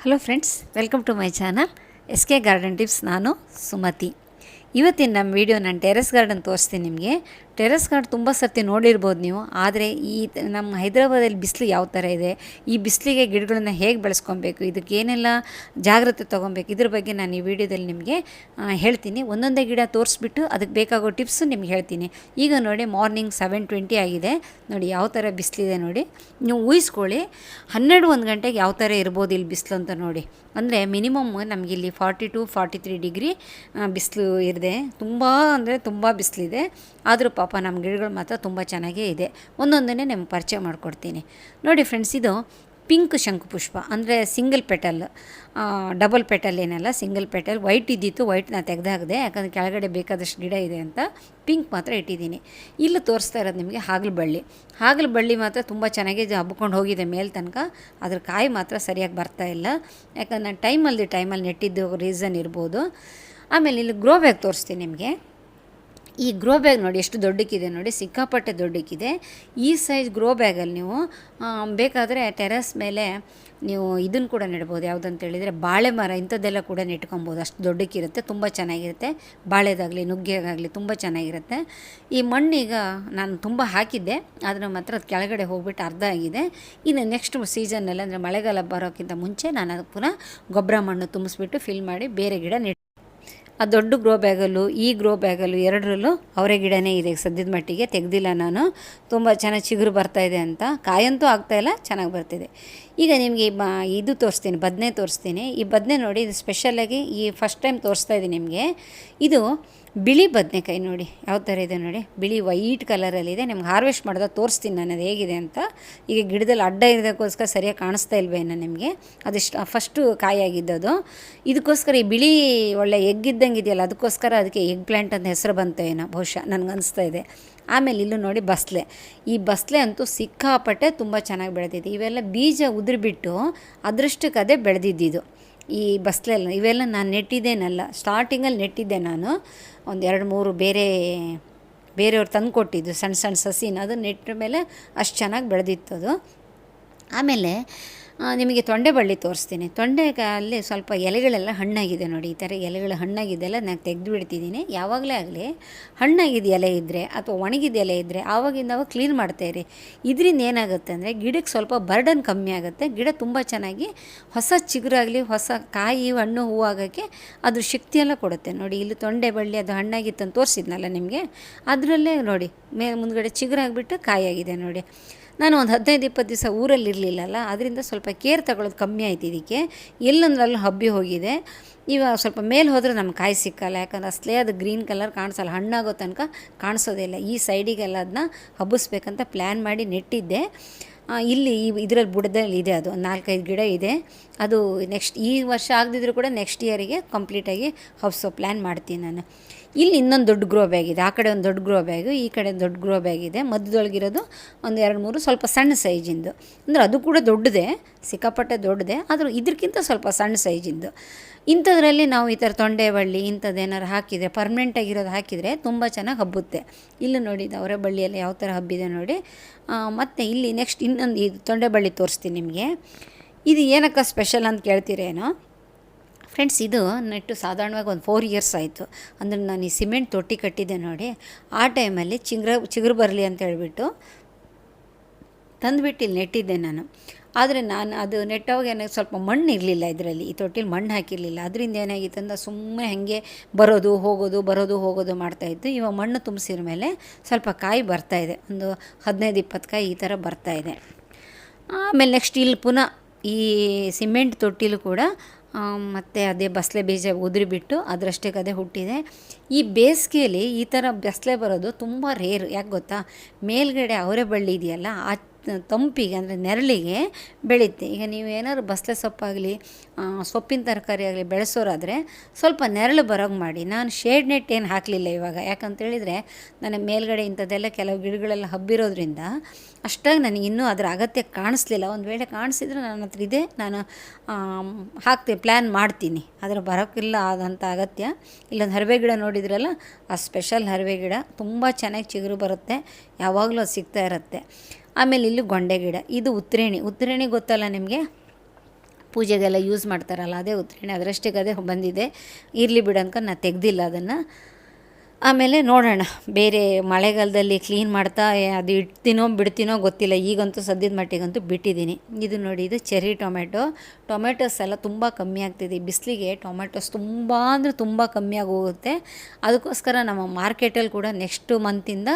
Hello friends welcome to my channel S K garden tips ನಾನು ಸುಮತಿ. ಇವತ್ತಿನ ನಮ್ಮ video ನಾನು ಟೆರೆಸ್ ಗಾರ್ಡನ್ ತೋರಿಸ್ತೀನಿ ನಿಮಗೆ. ಟೆರೆಸ್ ಗಾರ್ಡ್ ತುಂಬ ಸರ್ತಿ ನೋಡಿರ್ಬೋದು ನೀವು, ಆದರೆ ಈ ನಮ್ಮ ಹೈದರಾಬಾದಲ್ಲಿ ಬಿಸಿಲು ಯಾವ ಥರ ಇದೆ, ಈ ಬಿಸಿಲಿಗೆ ಗಿಡಗಳನ್ನು ಹೇಗೆ ಬೆಳೆಸ್ಕೊಬೇಕು, ಇದಕ್ಕೆ ಏನೆಲ್ಲ ಜಾಗ್ರತೆ ತೊಗೊಬೇಕು, ಇದ್ರ ಬಗ್ಗೆ ನಾನು ಈ ವಿಡಿಯೋದಲ್ಲಿ ನಿಮಗೆ ಹೇಳ್ತೀನಿ. ಒಂದೊಂದೇ ಗಿಡ ತೋರಿಸ್ಬಿಟ್ಟು ಅದಕ್ಕೆ ಬೇಕಾಗೋ ಟಿಪ್ಸು ನಿಮ್ಗೆ ಹೇಳ್ತೀನಿ. ಈಗ ನೋಡಿ, ಮಾರ್ನಿಂಗ್ ಸೆವೆನ್ ಟ್ವೆಂಟಿ ಆಗಿದೆ. ನೋಡಿ, ಯಾವ ಥರ ಬಿಸಿಲಿದೆ ನೋಡಿ. ನೀವು ಊಹಿಸ್ಕೊಳ್ಳಿ, ಹನ್ನೆರಡು ಒಂದು ಗಂಟೆಗೆ ಯಾವ ಥರ ಇರ್ಬೋದು ಇಲ್ಲಿ ಬಿಸಿಲು ಅಂತ ನೋಡಿ. ಅಂದರೆ ಮಿನಿಮಮ್ ನಮಗೆ ಇಲ್ಲಿ forty two forty three degree ಬಿಸಿಲು ಇದೆ. ತುಂಬ ಅಂದರೆ ತುಂಬ ಬಿಸಿಲಿದೆ. ಆದರೂ ನಮ್ಮ ಗಿಡಗಳು ಮಾತ್ರ ತುಂಬ ಚೆನ್ನಾಗೇ ಇದೆ. ಒಂದೊಂದನ್ನೇ ನಿಮ್ಗೆ ಪರಿಚಯ ಮಾಡಿಕೊಡ್ತೀನಿ. ನೋಡಿ ಫ್ರೆಂಡ್ಸ್ ಇದು ಪಿಂಕ್ ಶಂಕುಪುಷ್ಪ ಅಂದರೆ ಸಿಂಗಲ್ ಪೆಟಲ್ ಡಬಲ್ ಪೆಟಲ್ ಏನಲ್ಲ ಸಿಂಗಲ್ ಪೆಟಲ್ ವೈಟ್ ಇದ್ದಿತ್ತು ವೈಟ್ ನಾನು ತೆಗೆದಾಕಿದೆ ಯಾಕಂದರೆ ಕೆಳಗಡೆ ಬೇಕಾದಷ್ಟು ಗಿಡ ಇದೆ ಅಂತ ಪಿಂಕ್ ಮಾತ್ರ ಇಟ್ಟಿದ್ದೀನಿ. ಇಲ್ಲಿ ತೋರಿಸ್ತಾ ಇರೋದು ನಿಮಗೆ ಹಾಗಲ ಬಳ್ಳಿ ಹಾಗಲ ಬಳ್ಳಿ ಮಾತ್ರ ತುಂಬ ಚೆನ್ನಾಗಿ ಹಬ್ಕೊಂಡು ಹೋಗಿದೆ ಮೇಲೆ ತನಕ. ಅದ್ರ ಕಾಯಿ ಮಾತ್ರ ಸರಿಯಾಗಿ ಬರ್ತಾ ಇಲ್ಲ. ಯಾಕಂದ್ರೆ ನಾನು ಟೈಮಲ್ಲಿ ಟೈಮಲ್ಲಿ ನೆಟ್ಟಿದ್ದು ರೀಸನ್ ಇರ್ಬೋದು. ಆಮೇಲೆ ಇಲ್ಲಿ ಗ್ರೋ ಬ್ಯಾಗ್ ತೋರಿಸ್ತೀನಿ ನಿಮಗೆ. ಈ ಗ್ರೋ ಬ್ಯಾಗ್ ನೋಡಿ, ಎಷ್ಟು ದೊಡ್ಡಕ್ಕಿದೆ ನೋಡಿ, ಸಿಕ್ಕಾಪಟ್ಟೆ ದೊಡ್ಡಕ್ಕಿದೆ. ಈ ಸೈಜ್ ಗ್ರೋ ಬ್ಯಾಗಲ್ಲಿ ನೀವು ಬೇಕಾದರೆ ಟೆರೆಸ್ ಮೇಲೆ ನೀವು ಇದನ್ನು ಕೂಡ ನೆಡ್ಬೋದು. ಯಾವುದಂತ ಹೇಳಿದರೆ ಬಾಳೆ ಮರ, ಇಂಥದ್ದೆಲ್ಲ ಕೂಡ ನೆಟ್ಕೊಬೋದು. ಅಷ್ಟು ದೊಡ್ಡಕ್ಕಿರುತ್ತೆ, ತುಂಬ ಚೆನ್ನಾಗಿರುತ್ತೆ. ಬಾಳೆದಾಗಲಿ, ನುಗ್ಗೆಗಾಗಲಿ ತುಂಬ ಚೆನ್ನಾಗಿರುತ್ತೆ. ಈ ಮಣ್ಣೀಗ ನಾನು ತುಂಬ ಹಾಕಿದ್ದೆ. ಆದರೆ ಮಾತ್ರ ಅದು ಕೆಳಗಡೆ ಹೋಗ್ಬಿಟ್ಟು ಅರ್ಧ ಆಗಿದೆ. ಇನ್ನು ನೆಕ್ಸ್ಟ್ ಸೀಸನ್ನಲ್ಲಿ ಅಂದರೆ ಮಳೆಗಾಲ ಬರೋಕ್ಕಿಂತ ಮುಂಚೆ ನಾನು ಅದಕ್ಕೆ ಪುನಃ ಗೊಬ್ಬರ ಮಣ್ಣು ತುಂಬಿಸ್ಬಿಟ್ಟು ಫಿಲ್ ಮಾಡಿ ಬೇರೆ ಗಿಡ ನೆಟ್ ಆ ದೊಡ್ಡ ಗ್ರೋ ಬ್ಯಾಗಲ್ಲು ಈ ಗ್ರೋ ಬ್ಯಾಗಲ್ಲು ಎರಡರಲ್ಲೂ ಅವರೇ ಗಿಡನೇ ಇದೆ. ಸದ್ಯದ ಮಟ್ಟಿಗೆ ತೆಗೆದಿಲ್ಲ ನಾನು. ತುಂಬ ಚೆನ್ನಾಗಿ ಚಿಗುರು ಬರ್ತಾಯಿದೆ ಅಂತ. ಕಾಯಂತೂ ಆಗ್ತಾಯಿಲ್ಲ ಚೆನ್ನಾಗಿ ಬರ್ತಿದೆ. ಈಗ ನಿಮಗೆ ಇದು ತೋರಿಸ್ತೀನಿ, ಬದನೆ ತೋರಿಸ್ತೀನಿ. ಈ ಬದನೆ ನೋಡಿ, ಇದು ಸ್ಪೆಷಲಾಗಿ ಈ ಫಸ್ಟ್ ಟೈಮ್ ತೋರಿಸ್ತಾ ಇದ್ದೀನಿ ನಿಮಗೆ. ಇದು ಬಿಳಿ ಬದನೆಕಾಯಿ ನೋಡಿ, ಯಾವ ಥರ ಇದೆ ನೋಡಿ. ಬಿಳಿ ವೈಟ್ ಕಲರಲ್ಲಿದೆ ನಿಮ್ಗೆ ಹಾರ್ವೆಸ್ಟ್ ಮಾಡಿದಾಗ ತೋರಿಸ್ತೀನಿ ನಾನು ಅದು ಹೇಗಿದೆ ಅಂತ. ಈಗ ಗಿಡದಲ್ಲಿ ಅಡ್ಡ ಇರೋದಕ್ಕೋಸ್ಕರ ಸರಿಯಾಗಿ ಕಾಣಿಸ್ತಾ ಇಲ್ವೇನೋ ನಿಮಗೆ? ಅದಿಷ್ಟು ಫಸ್ಟು ಕಾಯಾಗಿದ್ದದು ಇದಕ್ಕೋಸ್ಕರ ಈ ಬಿಳಿ ಒಳ್ಳೆ ಎಗ್ ಇದ್ದಂಗೆ ಇದೆಯಲ್ಲ, ಅದಕ್ಕೋಸ್ಕರ ಅದಕ್ಕೆ ಎಗ್ ಪ್ಲ್ಯಾಂಟ್ ಅಂತ ಹೆಸರು ಬಂತು ಏನೋ ಬಹುಶಃ ನನಗೆ ಅನಿಸ್ತಾ ಇದೆ. ಆಮೇಲೆ ಇಲ್ಲೂ ನೋಡಿ ಬಸ್ಲೆ. ಈ ಬಸ್ಲೆ ಅಂತೂ ಸಿಕ್ಕಾಪಟ್ಟೆ ತುಂಬ ಚೆನ್ನಾಗಿ ಬೆಳೆದಿದೆ. ಇವೆಲ್ಲ ಬೀಜ ಉದುರಿಬಿಟ್ಟು ಅದರಷ್ಟಕ್ಕೆ ಅದೇ ಬೆಳೆದಿದ್ದಿದ್ದು. ಈ ಬಸ್ಲೆಲ್ಲ, ಇವೆಲ್ಲ ನಾನು ನೆಟ್ಟಿದ್ದೇನಲ್ಲ ಸ್ಟಾರ್ಟಿಂಗಲ್ಲಿ ನೆಟ್ಟಿದ್ದೆ ನಾನು. ಒಂದು ಎರಡು ಮೂರು ಬೇರೆ, ಬೇರೆಯವ್ರು ತಂದು ಕೊಟ್ಟಿದ್ದು ಸಣ್ಣ ಸಣ್ಣ ಸಸಿನ, ಅದನ್ನ ನೆಟ್ಟ ಮೇಲೆ ಅಷ್ಟು ಚೆನ್ನಾಗಿ ಬೆಳೆದಿತ್ತು ಅದು. ಆಮೇಲೆ ನಿಮಗೆ ತೊಂಡೆ ಬಳ್ಳಿ ತೋರಿಸ್ತೀನಿ. ತೊಂಡೆಕಾಯಲ್ಲಿ ಸ್ವಲ್ಪ ಎಲೆಗಳೆಲ್ಲ ಹಣ್ಣಾಗಿದೆ ನೋಡಿ, ಈ ಥರ ಎಲೆಗಳು ಹಣ್ಣಾಗಿದ್ದೆಲ್ಲ ನಾನು ತೆಗೆದು ಬಿಡ್ತಿದ್ದೀನಿ ಯಾವಾಗಲೇ ಆಗಲಿ ಹಣ್ಣಾಗಿದ್ದ ಎಲೆ ಇದ್ದರೆ ಅಥವಾ ಒಣಗಿದ ಎಲೆ ಇದ್ದರೆ ಆವಾಗಿಂದ ಅವಾಗ ಕ್ಲೀನ್ ಮಾಡ್ತಾಯಿರಿ ಇದರಿಂದ ಏನಾಗುತ್ತೆ ಅಂದರೆ ಗಿಡಕ್ಕೆ ಸ್ವಲ್ಪ ಬರ್ಡನ್ ಕಮ್ಮಿ ಆಗುತ್ತೆ. ಗಿಡ ತುಂಬ ಚೆನ್ನಾಗಿ ಹೊಸ ಚಿಗುರಾಗಲಿ ಹೊಸ ಕಾಯಿ, ಹಣ್ಣು ಹೂವಾಗೋಕ್ಕೆ ಅದ್ರ ಶಕ್ತಿಯೆಲ್ಲ ಕೊಡುತ್ತೆ. ನೋಡಿ, ಇಲ್ಲಿ ತೊಂಡೆ ಬಳ್ಳಿ ಅದು ಹಣ್ಣಾಗಿತ್ತು ಅಂತ ತೋರಿಸಿದ್ನಲ್ಲ ನಿಮಗೆ? ಅದರಲ್ಲೇ ನೋಡಿ, ಮೇ, ಮುಂದ್ಗಡೆ ಚಿಗುರಾಗಿಬಿಟ್ಟು ಕಾಯಾಗಿದೆ ನೋಡಿ. ನಾನು ಒಂದು ಹದಿನೈದು, ಇಪ್ಪತ್ತು ದಿವಸ ಊರಲ್ಲಿ ಇರಲಿಲ್ಲಲ್ಲ ಅದರಿಂದ ಸ್ವಲ್ಪ ಕೇರ್ ತಗೊಳ್ಳೋದು ಕಮ್ಮಿ ಆಯ್ತು ಇದಕ್ಕೆ. ಎಲ್ಲಂದ್ರಲ್ಲೂ ಹಬ್ಬಿ ಹೋಗಿದೆ. ಇವಾಗ ಸ್ವಲ್ಪ ಮೇಲೆ ಹೋದರೆ ನಮ್ಗೆ ಕಾಯಿ ಸಿಕ್ಕಲ್ಲ, ಯಾಕಂದ್ರೆ ಅಸಲೇ ಅದು ಗ್ರೀನ್ ಕಲರ್ ಕಾಣಿಸಲ್ಲ. ಹಣ್ಣಾಗೋ ತನಕ ಕಾಣಿಸೋದೇ ಇಲ್ಲ. ಈ ಸೈಡಿಗೆಲ್ಲ ಅದನ್ನ ಹಬ್ಬಿಸ್ಬೇಕಂತ ಪ್ಲ್ಯಾನ್ ಮಾಡಿ ನೆಟ್ಟಿದ್ದೆ. ಇಲ್ಲಿ ಈ ಇದರಲ್ಲಿ ಬುಡದಲ್ಲಿ ಇದೆ ಅದು ನಾಲ್ಕೈದು ಗಿಡ ಇದೆ. ಅದು ನೆಕ್ಸ್ಟ್ ಈ ವರ್ಷ ಆಗದಿದ್ರೂ ಕೂಡ ನೆಕ್ಸ್ಟ್ ಇಯರಿಗೆ ಕಂಪ್ಲೀಟಾಗಿ ಹಬ್ಸೋ ಪ್ಲ್ಯಾನ್ ಮಾಡ್ತೀನಿ ನಾನು. ಇಲ್ಲಿ ಇನ್ನೊಂದು ದೊಡ್ಡ ಗ್ರೋ ಬ್ಯಾಗ್ ಇದೆ. ಆ ಕಡೆ ಒಂದು ದೊಡ್ಡ ಗ್ರೋ ಬ್ಯಾಗು ಈ ಕಡೆ ದೊಡ್ಡ ಗ್ರೋ ಬ್ಯಾಗ್ ಇದೆ. ಮಧ್ಯದೊಳಗಿರೋದು ಒಂದು ಎರಡು ಮೂರು ಸ್ವಲ್ಪ ಸಣ್ಣ ಸೈಜಿಂದು ಅಂದರೆ ಅದು ಕೂಡ ದೊಡ್ಡದೇ, ಸಿಕ್ಕಾಪಟ್ಟೆ ದೊಡ್ಡದೇ, ಆದರೂ ಇದಕ್ಕಿಂತ ಸ್ವಲ್ಪ ಸಣ್ಣ ಸೈಜಿಂದು ಇಂಥದ್ರಲ್ಲಿ ನಾವು ಈ ಥರ ತೊಂಡೆ ಬಳ್ಳಿ ಇಂಥದ್ದೇನಾರು ಹಾಕಿದರೆ ಪರ್ಮನೆಂಟಾಗಿರೋದು ಹಾಕಿದರೆ ತುಂಬ ಚೆನ್ನಾಗಿ ಹಬ್ಬುತ್ತೆ. ಇಲ್ಲಿ ನೋಡಿ ಅವರೆ ಬಳ್ಳಿಯಲ್ಲಿ ಯಾವ ಥರ ಹಬ್ಬಿದೆ ನೋಡಿ. ಮತ್ತು ಇಲ್ಲಿ ನೆಕ್ಸ್ಟ್ ಇನ್ನೊಂದು ಇದು ತೊಂಡೆ ಬಳ್ಳಿ ತೋರಿಸ್ತೀನಿ ನಿಮಗೆ. ಇದು ಏನಕ್ಕ ಸ್ಪೆಷಲ್ ಅಂತ ಕೇಳ್ತೀರೇನೋ? ಫ್ರೆಂಡ್ಸ್ ಇದು ನೆಟ್ಟು ಸಾಧಾರಣವಾಗಿ ಒಂದು ಫೋರ್ ಇಯರ್ಸ್ ಆಯಿತು. ಅಂದರೆ ನಾನು ಈ ಸಿಮೆಂಟ್ ತೊಟ್ಟಿ ಕಟ್ಟಿದ್ದೆ ನೋಡಿ. ಆ ಟೈಮಲ್ಲಿ ಚಿಗ್ರ, ಚಿಗುರು ಬರಲಿ ಅಂತ ಹೇಳಿಬಿಟ್ಟು ತಂದುಬಿಟ್ಟು ಇಲ್ಲಿ ನೆಟ್ಟಿದ್ದೆ ನಾನು. ಆದರೆ ನಾನು ಅದು ನೆಟ್ಟವಾಗ ಏನಾಗ ಸ್ವಲ್ಪ ಮಣ್ಣು ಇರಲಿಲ್ಲ ಇದರಲ್ಲಿ. ಈ ತೊಟ್ಟಿಲಿ ಮಣ್ಣು ಹಾಕಿರಲಿಲ್ಲ. ಅದರಿಂದ ಏನಾಗಿತ್ತು ಅಂದರೆ ಸುಮ್ಮನೆ ಹಾಗೆ ಬರೋದು, ಹೋಗೋದು ಬರೋದು, ಹೋಗೋದು ಮಾಡ್ತಾಯಿತ್ತು ಇವಾಗ ಮಣ್ಣು ತುಂಬಿಸಿದ ಮೇಲೆ ಸ್ವಲ್ಪ ಕಾಯಿ ಬರ್ತಾಯಿದೆ ಒಂದು ಹದಿನೈದು, ಇಪ್ಪತ್ತು ಕಾಯಿ ಈ ಥರ ಬರ್ತಾಯಿದೆ ಆಮೇಲೆ ನೆಕ್ಸ್ಟ್ ಇಲ್ಲಿ ಪುನಃ ಈ ಸಿಮೆಂಟ್ ತೊಟ್ಟಿಲು ಕೂಡ ಮತ್ತು ಅದೇ ಬಸಳೆ ಬೀಜ ಉದುರಿಬಿಟ್ಟು ಅದರಷ್ಟಕ್ಕೆ ಅದೇ ಹುಟ್ಟಿದೆ. ಈ ಬೇಸಿಗೆಯಲ್ಲಿ ಈ ಥರ ಬಸಳೆ ಬರೋದು ತುಂಬ ರೇರ್ ಯಾಕೆ ಗೊತ್ತಾ? ಮೇಲ್ಗಡೆ ಅವರೆ ಬಳ್ಳಿ ಇದೆಯಲ್ಲ, ಆ ತಂಪಿಗೆ ಅಂದರೆ ನೆರಳಿಗೆ ಬೆಳೀತೆ ಈಗ ನೀವು ಏನಾದ್ರು ಬಸಳೆ ಸೊಪ್ಪಾಗಲಿ ಸೊಪ್ಪಿನ ತರಕಾರಿ ಆಗಲಿ ಬೆಳೆಸೋರಾದರೆ ಸ್ವಲ್ಪ ನೆರಳು ಬರೋಂಗೆ ಮಾಡಿ. ನಾನು ಶೇಡ್ ನೆಟ್ ಏನು ಹಾಕಲಿಲ್ಲ ಇವಾಗ. ಯಾಕಂತೇಳಿದರೆ ನನ್ನ ಮೇಲ್ಗಡೆ ಇಂಥದ್ದೆಲ್ಲ ಕೆಲವು ಗಿಡಗಳೆಲ್ಲ ಹಬ್ಬಿರೋದ್ರಿಂದ ಅಷ್ಟಾಗಿ ನನಗೆ ಇನ್ನೂ ಅದರ ಅಗತ್ಯ ಕಾಣಿಸ್ಲಿಲ್ಲ. ಒಂದು ವೇಳೆ ಕಾಣಿಸಿದ್ರೆ ನನ್ನ ಹತ್ರ ಇದೆ. ನಾನು ಹಾಕ್ತೀನಿ ಪ್ಲ್ಯಾನ್ ಮಾಡ್ತೀನಿ. ಅದರ ಬರೋಕ್ಕಿಲ್ಲ ಆದಂಥ ಅಗತ್ಯ. ಇಲ್ಲೊಂದು ಹರಿವೆ ಗಿಡ ನೋಡಿದ್ರಲ್ಲ, ಆ ಸ್ಪೆಷಲ್ ಹರಿವೆ ಗಿಡ ತುಂಬ ಚೆನ್ನಾಗಿ ಚಿಗುರು ಬರುತ್ತೆ. ಯಾವಾಗಲೂ ಅದು ಸಿಗ್ತಾ ಇರುತ್ತೆ. ಆಮೇಲೆ ಇಲ್ಲಿ ಗೊಂಡೆ ಗಿಡ, ಇದು ಉತ್ತರೇಣಿ. ಉತ್ತರೇಣಿ ಗೊತ್ತಲ್ಲ ನಿಮಗೆ? ಪೂಜೆಗೆಲ್ಲ ಯೂಸ್ ಮಾಡ್ತಾರಲ್ಲ, ಅದೇ ಉತ್ತರೇಣಿ. ಅದರಷ್ಟಕ್ಕೆ ಅದೇ ಬಂದಿದೆ. ಇರಲಿ ಬಿಡು ನಾನು ತೆಗ್ದಿಲ್ಲ ಅದನ್ನು. ಆಮೇಲೆ ನೋಡೋಣ. ಬೇರೆ ಮಳೆಗಾಲದಲ್ಲಿ ಕ್ಲೀನ್ ಮಾಡ್ತಾ, ಅದು ಇಡ್ತೀನೋ ಬಿಡ್ತೀನೋ ಗೊತ್ತಿಲ್ಲ. ಈಗಂತೂ ಸದ್ಯದ ಮಟ್ಟಿಗಂತೂ ಬಿಟ್ಟಿದ್ದೀನಿ. ಇದು ನೋಡಿ, ಇದು ಚೆರಿ ಟೊಮೆಟೊ ಟೊಮೆಟೊಸ್ ಎಲ್ಲ ತುಂಬ ಕಮ್ಮಿ ಆಗ್ತಿದೆ. ಬಿಸಿಲಿಗೆ ಟೊಮೆಟೊಸ್ ತುಂಬ ಅಂದರೆ ತುಂಬ ಕಮ್ಮಿಯಾಗಿ ಹೋಗುತ್ತೆ ಅದಕ್ಕೋಸ್ಕರ ನಮ್ಮ ಮಾರ್ಕೆಟಲ್ಲಿ ಕೂಡ ನೆಕ್ಸ್ಟ್ ಮಂತಿಂದ